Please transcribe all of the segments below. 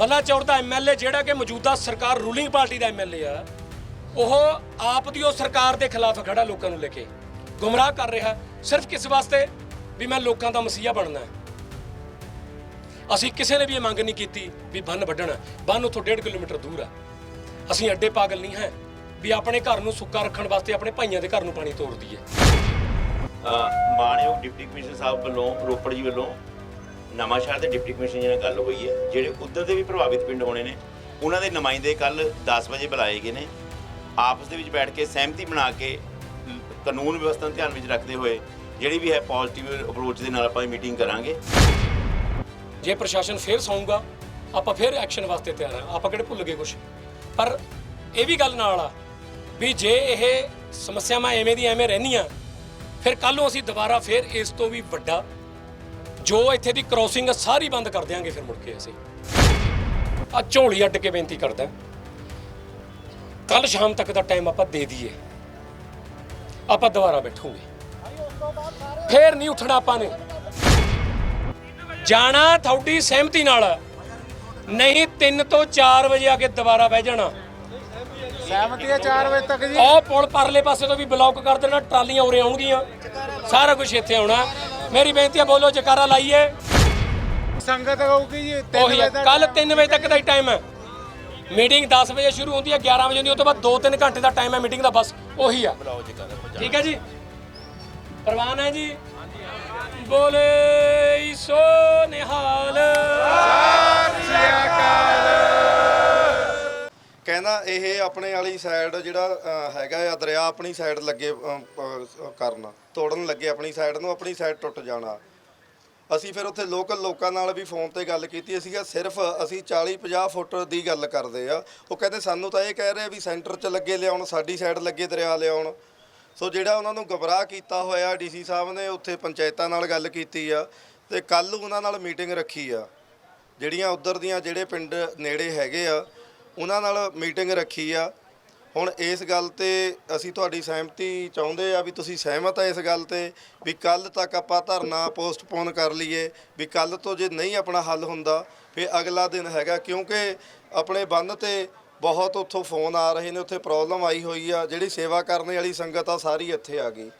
ਬਲਾਚੌਰ ਦਾ MLA ਜਿਹੜਾ ਕਿ ਮੌਜੂਦਾ ਸਰਕਾਰ, ਰੂਲਿੰਗ ਪਾਰਟੀ ਦਾ ਐਮਐਲਏ ਆ, ਉਹ ਆਪ ਦੀ ਉਹ ਸਰਕਾਰ ਦੇ ਖਿਲਾਫ ਖੜਾ ਲੋਕਾਂ ਨੂੰ ਲੈ ਕੇ ਗੁੰਮਰਾਹ ਕਰ ਰਿਹਾ। ਸਿਰਫ ਕਿਸ ਵਾਸਤੇ? ਵੀ ਮੈਂ ਲੋਕਾਂ ਦਾ ਮਸੀਹਾ ਬਣਨਾ ਹੈ। ਅਸੀਂ ਕਿਸੇ ਨੇ ਵੀ ਇਹ ਮੰਗ ਨਹੀਂ ਕੀਤੀ ਵੀ ਬੰਨ ਵੱਢਣਾ। ਬੰਨ ਉੱਥੋਂ 1.5 ਕਿਲੋਮੀਟਰ ਦੂਰ ਆ। ਅਸੀਂ ਅੱਡੇ ਪਾਗਲ ਨਹੀਂ ਹੈ ਵੀ ਆਪਣੇ ਘਰ ਨੂੰ ਸੁੱਕਾ ਰੱਖਣ ਵਾਸਤੇ ਆਪਣੇ ਭਾਈਆਂ ਦੇ ਘਰ ਨੂੰ ਪਾਣੀ ਤੋੜ ਦਈਏ। ਮਾਣਯੋਗ ਡਿਪਟੀ ਕਮਿਸ਼ਨਰ ਸਾਹਿਬ ਵੱਲੋਂ, ਰੋਪੜ ਜੀ ਵੱਲੋਂ ਨਵਾਂਸ਼ਹਿਰ ਦੇ ਡਿਪਟੀ ਕਮਿਸ਼ਨਰ ਜੀ ਨਾਲ ਗੱਲ ਹੋਈ ਹੈ। ਜਿਹੜੇ ਉਧਰ ਦੇ ਵੀ ਪ੍ਰਭਾਵਿਤ ਪਿੰਡ ਹੋਣੇ ਨੇ, ਉਹਨਾਂ ਦੇ ਨੁਮਾਇੰਦੇ ਕੱਲ 10 ਵਜੇ ਬੁਲਾਏ ਗਏ ਨੇ। ਆਪਸ ਦੇ ਵਿੱਚ ਬੈਠ ਕੇ ਸਹਿਮਤੀ ਬਣਾ ਕੇ ਕਾਨੂੰਨ ਵਿਵਸਥਾ ਨੂੰ ਧਿਆਨ ਵਿੱਚ ਰੱਖਦੇ ਹੋਏ ਜਿਹੜੀ ਵੀ ਹੈ ਪੋਜ਼ਿਟਿਵ ਅਪਰੋਚ ਦੇ ਨਾਲ ਆਪਾਂ ਮੀਟਿੰਗ ਕਰਾਂਗੇ। ਜੇ ਪ੍ਰਸ਼ਾਸਨ ਫੇਰ ਸੌਂਗਾ ਆਪਾਂ ਫੇਰ ਐਕਸ਼ਨ ਵਾਸਤੇ ਤਿਆਰ ਹਾਂ। ਆਪਾਂ ਕਿਹੜੇ ਭੁੱਲ ਗਏ ਕੁਝ ਪਰ ਇਹ ਵੀ ਗੱਲ ਨਾਲ ਆ ਵੀ ਜੇ ਇਹ ਸਮੱਸਿਆਵਾਂ ਐਵੇਂ ਦੀ ਐਵੇਂ ਰਹਿੰਦੀਆਂ, ਫਿਰ ਕੱਲ ਨੂੰ ਅਸੀਂ ਦੁਬਾਰਾ ਫੇਰ ਇਸ ਤੋਂ ਵੀ ਵੱਡਾ ਜੋ ਇੱਥੇ ਦੀ ਕ੍ਰੋਸਿੰਗ ਸਾਰੀ ਬੰਦ ਕਰ ਦਿਆਂਗੇ ਫਿਰ ਮੁੜ ਕੇ ਅਸੀਂ। ਆ ਝੋਲੀ ਅੱਡ ਕੇ ਬੇਨਤੀ ਕਰਦਾ ਕੱਲ ਸ਼ਾਮ ਤੱਕ ਦਾ ਟਾਈਮ ਆਪਾਂ ਦੇ ਦਈਏ। ਆਪਾਂ ਦੁਬਾਰਾ ਬੈਠੂਗੇ। ਫੇਰ ਨਹੀਂ ਉੱਠਣਾ ਆਪਾਂ ਨੇ। ਜਾਣਾ ਤੁਹਾਡੀ ਸਹਿਮਤੀ ਨਾਲ। ਨਹੀਂ 3 ਤੋਂ 4 ਵਜੇ ਆ ਕੇ ਦੁਬਾਰਾ ਬਹਿ ਜਾਣਾ। ਸਹਿਮਤੀ ਹੈ 4 ਵਜੇ ਤੱਕ ਜੀ। ਉਹ ਪੁਲ ਪਰਲੇ ਪਾਸੇ ਤੋਂ ਵੀ ਬਲੌਕ ਕਰ ਦੇਣਾ ਟਰਾਲੀਆਂ ਉਰੇ ਆਉਣਗੀਆਂ। ਸਾਰਾ ਕੁਝ ਇੱਥੇ ਆਉਣਾ। ਮੇਰੀ ਬੇਨਤੀ ਆ ਬੋਲੋ ਜਕਾਰਾ ਲਾਈਏ। ਸੰਗਤ ਹੋਊਗੀ ਜੀ 3 ਉਹੀ ਵਜੇ ਹੈ ਤੱਕ ਕੱਲ 3 ਵਜੇ ਤੱਕ ਦਾ ਹੀ ਟਾਈਮ ਹੈ। ਮੀਟਿੰਗ 10 ਵਜੇ ਸ਼ੁਰੂ ਹੁੰਦੀ ਹੈ 11 ਵਜੇ ਹੁੰਦੀ ਹੈ, ਉਹ ਤੋਂ ਬਾਅਦ 2-3 ਘੰਟੇ ਦਾ ਟਾਈਮ ਹੈ ਮੀਟਿੰਗ ਦਾ ਬਸ ਉਹੀ ਆ ਠੀਕ ਹੈ ਜੀ? ਪ੍ਰਵਾਨ ਹੈ ਜੀ। ਬੋਲੇ ਸੋ ਨਿਹਾਲ। ਕਹਿੰਦਾ ਇਹ ਆਪਣੇ ਵਾਲੀ ਸਾਈਡ ਜਿਹੜਾ ਅ, ਹੈਗਾ ਆ ਦਰਿਆ ਆਪਣੀ ਸਾਈਡ ਲੱਗੇ ਅ, ਅ, ਕਰਨ ਤੋੜਨ ਲੱਗੇ ਆਪਣੀ ਸਾਈਡ ਨੂੰ ਆਪਣੀ ਸਾਈਡ ਟੁੱਟ ਜਾਣਾ। ਅਸੀਂ ਫਿਰ ਉੱਥੇ ਲੋਕਲ ਲੋਕਾਂ ਨਾਲ ਵੀ ਫੋਨ ਤੇ ਗੱਲ ਕੀਤੀ ਸੀਗਾ ਸਿਰਫ ਅਸੀਂ 40 50 ਫੁੱਟ ਦੀ ਗੱਲ ਕਰਦੇ ਆ। ਉਹ ਕਹਿੰਦੇ ਸਾਨੂੰ ਤਾਂ ਇਹ ਕਹਿ ਰਹੇ ਵੀ ਸੈਂਟਰ 'ਚ ਲੱਗੇ ਲਿਆਉਣ ਸਾਡੀ ਸਾਈਡ ਲੱਗੇ ਦਰਿਆ ਲਿਆਉਣ। ਸੋ ਜਿਹੜਾ ਉਹਨਾਂ ਨੂੰ ਗਬਰਾਹ ਕੀਤਾ ਹੋਇਆ ਡੀਸੀ ਸਾਹਿਬ ਨੇ ਉੱਥੇ ਪੰਚਾਇਤਾਂ ਨਾਲ ਗੱਲ ਕੀਤੀ ਆ ਤੇ ਕੱਲ ਉਹਨਾਂ ਨਾਲ ਮੀਟਿੰਗ ਰੱਖੀ ਆ। ਜਿਹੜੀਆਂ ਉਧਰ ਦੀਆਂ ਜਿਹੜੇ ਪਿੰਡ ਨੇੜੇ ਹੈਗੇ ਆ ਉਹਨਾਂ ਨਾਲ ਮੀਟਿੰਗ ਰੱਖੀ ਆ। ਹੁਣ ਇਸ ਗੱਲ ਤੇ ਅਸੀਂ ਤੁਹਾਡੀ ਸਹਿਮਤੀ ਚਾਹੁੰਦੇ ਆ ਵੀ ਤੁਸੀਂ ਸਹਿਮਤ ਆ ਇਸ ਗੱਲ ਤੇ ਵੀ ਕੱਲ ਤੱਕ ਆਪਾਂ ਧਰਨਾ ਪੋਸਟਪੋਨ ਕਰ ਲਈਏ, ਵੀ ਕੱਲ ਤੋਂ ਜੇ ਨਹੀਂ ਆਪਣਾ ਹੱਲ ਹੁੰਦਾ, ਫਿਰ ਅਗਲਾ ਦਿਨ ਹੈਗਾ। ਕਿਉਂਕਿ ਆਪਣੇ ਬੰਦ ਤੇ ਬਹੁਤ ਉੱਥੋਂ ਫੋਨ ਆ ਰਹੇ ਨੇ, ਉੱਥੇ ਪ੍ਰੋਬਲਮ ਆਈ ਹੋਈ ਆ। ਜਿਹੜੀ ਸੇਵਾ ਕਰਨ ਵਾਲੀ ਸੰਗਤ ਆ, ਸਾਰੀ ਇੱਥੇ ਆ ਗਈ।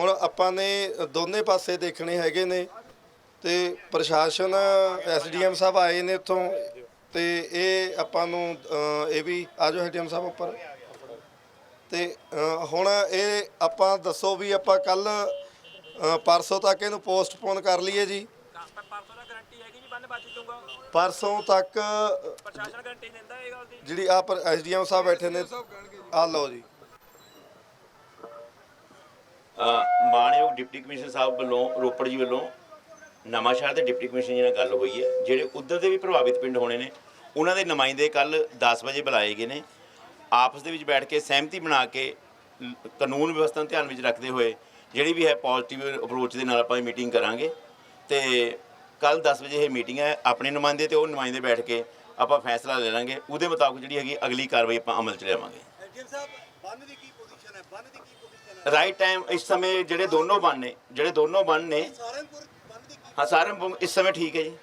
ਹੁਣ ਆਪਾਂ ਨੇ ਦੋਨੇ ਪਾਸੇ ਦੇਖਣੇ ਹੈਗੇ ਨੇ ਤੇ ਪ੍ਰਸ਼ਾਸਨ ਐਸਡੀਐਮ ਸਾਹਿਬ ਆਏ ਨੇ ਉੱਥੋਂ। ਤੇ ਇਹ ਆਪਾਂ ਨੂੰ ਇਹ ਵੀ ਆਜੋ ਐਸਡੀਐਮ ਸਾਹਿਬ ਉੱਪਰ। ਤੇ ਹੁਣ ਇਹ ਆਪਾਂ ਦੱਸੋ ਵੀ ਆਪਾਂ ਕੱਲ ਪਰਸੋਂ ਤੱਕ ਇਹਨੂੰ ਪੋਸਟਪੋਨ ਕਰ ਲਈਏ ਜੀ। ਪਰਸੋਂ ਦਾ ਗਾਰੰਟੀ ਹੈਗੀ ਜੀ ਬੰਨ ਬਚ ਜਾਊਗਾ ਪਰਸੋਂ ਤੱਕ ਪ੍ਰਸ਼ਾਸਨ ਗਾਰੰਟੀ ਦਿੰਦਾ ਇਹ ਗੱਲ ਦੀ। ਜਿਹੜੀ ਆ ਪਰ ਐਸਡੀਐਮ ਸਾਹਿਬ ਬੈਠੇ ਨੇ ਆ ਲਓ ਜੀ। ਅ, ਮਾਣਯੋਗ ਡਿਪਟੀ ਕਮਿਸ਼ਨਰ ਸਾਹਿਬ ਵੱਲੋਂ ਰੋਪੜ ਜੀ ਵੱਲੋਂ ਨਵਾਂ ਸ਼ਹਿਰ ਦੇ ਡਿਪਟੀ ਕਮਿਸ਼ਨਰ ਜੀ ਨਾਲ ਗੱਲ ਹੋਈ ਹੈ। ਜਿਹੜੇ ਉਧਰ ਦੇ ਵੀ ਪ੍ਰਭਾਵਿਤ ਪਿੰਡ ਹੋਣੇ ਨੇ ਉਹਨਾਂ ਦੇ ਨੁਮਾਇੰਦੇ ਕੱਲ 10 ਵਜੇ ਬੁਲਾਏ ਗਏ ਨੇ। ਆਪਸ ਦੇ ਵਿੱਚ ਬੈਠ ਕੇ ਸਹਿਮਤੀ ਬਣਾ ਕੇ ਕਾਨੂੰਨ ਵਿਵਸਥਾ ਨੂੰ ਧਿਆਨ ਵਿੱਚ ਰੱਖਦੇ ਹੋਏ ਜਿਹੜੀ ਵੀ ਹੈ ਪੋਜ਼ਿਟਿਵ ਅਪਰੋਚ ਦੇ ਨਾਲ ਆਪਾਂ ਮੀਟਿੰਗ ਕਰਾਂਗੇ। ਤੇ ਕੱਲ 10 ਵਜੇ ਇਹ ਮੀਟਿੰਗ ਹੈ ਆਪਣੇ ਨੁਮਾਇੰਦੇ ਤੇ ਉਹ ਨੁਮਾਇੰਦੇ ਬੈਠ ਕੇ ਆਪਾਂ ਫੈਸਲਾ ਲੈ ਲਾਂਗੇ। ਉਹਦੇ ਮੁਤਾਬਕ ਜਿਹੜੀ ਹੈਗੀ ਅਗਲੀ ਕਾਰਵਾਈ ਆਪਾਂ ਅਮਲ ਚ ਲਿਆਵਾਂਗੇ। ਰਾਈਟ ਟਾਈਮ ਇਸ ਸਮੇਂ ਜਿਹੜੇ ਦੋਨੋਂ ਬੰਨ ਨੇ ਜਿਹੜੇ ਦੋਨੋਂ ਬੰਨ ਨੇ ਹਾਂ ਸਾਰੇ ਇਸ ਸਮੇਂ ਠੀਕ ਹੈ ਜੀ।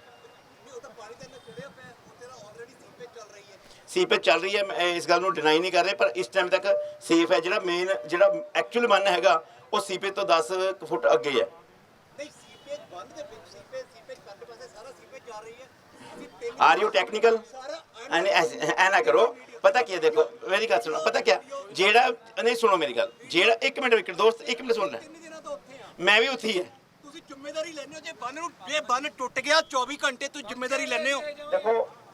ਸੀਪੇਜ ਚੱਲ ਰਹੀ ਹੈ ਮੈਂ ਇਸ ਗੱਲ ਨੂੰ ਡਿਨਾਈ ਨਹੀਂ ਕਰ ਰਿਹਾ ਪਰ ਇਸ ਟਾਈਮ ਤੱਕ ਸੇਫ ਹੈ ਜਿਹੜਾ ਮੇਨ ਜਿਹੜਾ ਐਕਚੁਅਲ ਬੰਨ ਹੈਗਾ ਉਹ ਸੀਪੇਜ ਤੋਂ 10 ਕੁ ਫੁੱਟ ਅੱਗੇ ਹੈ। ਨਹੀਂ ਸੀਪੇਜ ਬੰਦ ਦੇ ਵਿੱਚ ਸੀਪੇਜ ਸੀਪੇਜ ਪਰਲੇ ਪਾਸੇ ਸਾਰਾ ਸੀਪੇਜ ਜਾ ਰਹੀ ਹੈ। ਅਸੀਂ ਤਿੰਨ ਆਰ ਯੂ ਟੈਕਨੀਕਲ ਐਨ ਐ ਨਾ ਕਰੋ। ਪਤਾ ਕੀ ਹੈ ਦੇਖੋ ਮੇਰੀ ਗੱਲ ਸੁਣੋ ਪਤਾ ਕੀ ਜਿਹੜਾ ਨਹੀਂ ਸੁਣੋ ਮੇਰੀ ਗੱਲ। ਜਿਹੜਾ ਇੱਕ ਮਿੰਟ ਇੱਕ ਦੋਸਤ ਇੱਕ ਮਿੰਟ ਸੁਣ ਲੈ। ਮੈਂ ਵੀ ਉੱਥੇ ਹੀ ਹੈ। ਤੁਸੀਂ ਜ਼ਿੰਮੇਵਾਰੀ ਲੈਂਦੇ ਹੋ ਜੇ ਬੰਨ ਨੂੰ ਜੇ ਬੰਨ ਟੁੱਟ ਗਿਆ 24 ਘੰਟੇ ਤੁਸੀਂ ਜ਼ਿੰਮੇਵਾਰੀ ਲੈਂਦੇ ਹੋ। ਦੇਖੋ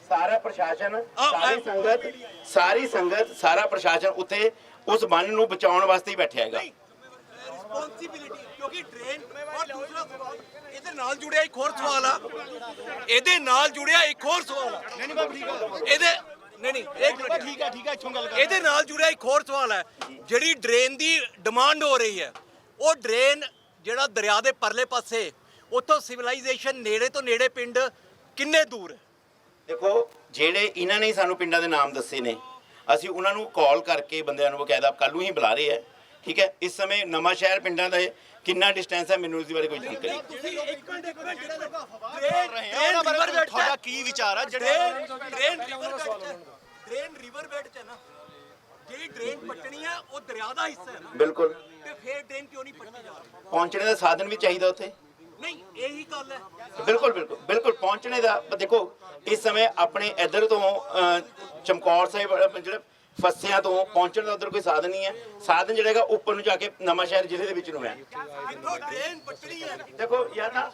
ਸਾਰਾ ਪ੍ਰਸ਼ਾਸਨ ਸਾਰੀ ਸੰਗਤ ਸਾਰੀ ਸੰਗਤ ਸਾਰਾ ਪ੍ਰਸ਼ਾਸਨ ਉੱਥੇ ਉਸ ਬੰਨ ਨੂੰ ਬਚਾਉਣ ਵਾਸਤੇ ਹੀ ਬੈਠਿਆ ਹੈਗਾ। ਰਿਸਪੌਂਸਿਬਿਲਿਟੀ ਕਿਉਂਕਿ ਡਰੇਨ ਔਰ ਦੂਸਰਾ ਸਵਾਲ ਇਹਦੇ ਨਾਲ ਜੁੜਿਆ ਇੱਕ ਹੋਰ ਸਵਾਲ ਆ। ਇਹਦੇ ਨਾਲ ਜੁੜਿਆ ਇੱਕ ਹੋਰ ਸਵਾਲ ਆ। ਨਹੀਂ ਨਹੀਂ ਬਾਬ ਠੀਕ ਆ। ਇਹਦੇ ਨਹੀਂ ਨਹੀਂ ਇੱਕ ਮਿੰਟ। ਠੀਕ ਆ ਠੀਕ ਆ ਇੱਥੋਂ ਗੱਲ ਕਰ ਇਹਦੇ ਨਾਲ ਜੁੜਿਆ ਇੱਕ ਹੋਰ ਸਵਾਲ ਹੈ ਜਿਹੜੀ ਡਰੇਨ ਦੀ ਡਿਮਾਂਡ ਹੋ ਰਹੀ ਹੈ ਉਹ ਡਰੇਨ ਜਿਹੜਾ ਦਰਿਆ ਦੇ ਪਰਲੇ ਪਾਸੇ ਉੱਥੋਂ ਸਿਵਲਾਈਜੇਸ਼ਨ ਨੇੜੇ ਤੋਂ ਨੇੜੇ ਪਿੰਡ ਕਿੰਨੇ ਦੂਰ ਹੈ? ਦੇਖੋ ਜਿਹੜੇ ਇਹਨਾਂ ਨੇ ਸਾਨੂੰ ਪਿੰਡਾਂ ਦੇ ਨਾਮ ਦੱਸੇ ਨੇ ਅਸੀਂ ਉਹਨਾਂ ਨੂੰ ਕਾਲ ਕਰਕੇ ਬੰਦਿਆਂ ਨੂੰ ਬਕਾਇਦਾ ਕੱਲ ਨੂੰ ਹੀ ਬੁਲਾ ਰਹੇ ਆ ਠੀਕ ਹੈ? ਇਸ ਸਮੇਂ ਨਵਾਂ ਸ਼ਹਿਰ ਪਿੰਡਾਂ ਦਾ ਕਿੰਨਾ ਡਿਸਟੈਂਸ ਹੈ ਮੈਨੂੰ ਇਸ ਦੇ ਬਾਰੇ ਕੋਈ ਜਾਣਕਾਰੀ ਨਹੀਂ। ਤੁਸੀਂ ਇੱਕ ਮਿੰਟ ਇੱਕ ਮਿੰਟ ਜਿਹੜਾ ਰਹੇ ਆ ਉਹਨਾਂ ਬਾਰੇ ਤੁਹਾਡਾ ਕੀ ਵਿਚਾਰ ਆ? ਜਿਹੜੇ ਡਰੇਨ ਰਿਵਰ ਬੈਡ ਚ ਡਰੇਨ ਰਿਵਰ ਬੈਡ ਚ ਹੈ ਨਾ ਜਿਹੜੀ ਡਰੇਨ ਪੱਟਣੀ ਉਹ ਦਰਿਆ ਦਾ ਹਿੱਸਾ ਹੈ ਨਾ। ਬਿਲਕੁਲ। ਤੇ ਫੇਰ ਡਰੇਨ ਕਿਉਂ ਨਹੀਂ ਪੱਟੀ ਜਾ ਰਹੀ? ਪਹੁੰਚਣੇ ਦਾ ਸਾਧਨ ਵੀ ਚਾਹੀਦਾ ਉੱਥੇ। ਨਹੀਂ ਇਹੀ ਗੱਲ ਹੈ। ਬਿਲਕੁਲ ਬਿਲਕੁਲ ਬਿਲਕੁਲ ਪਹੁੰਚਣੇ ਦਾ ਦੇਖੋ ਇਸ ਸਮੇਂ ਆਪਣੇ ਇੱਧਰ ਤੋਂ ਅਹ, ਚਮਕੌਰ ਸਾਹਿਬ ਜਿਹੜਾ ਫਸਿਆਂ ਤੋਂ ਪਹੁੰਚਣ ਦਾ ਉਧਰ ਕੋਈ ਸਾਧਨ ਨਹੀਂ ਹੈ ਸਾਧਨ ਜਿਹੜਾ ਹੈਗਾ ਉੱਪਰ ਨੂੰ ਜਾ ਕੇ ਨਵਾਂ ਸ਼ਹਿਰ ਜ਼ਿਲ੍ਹੇ ਦੇ ਵਿੱਚ ਨੂੰ ਹੈ ਦੇਖੋ ਯਾਰ ਨਾ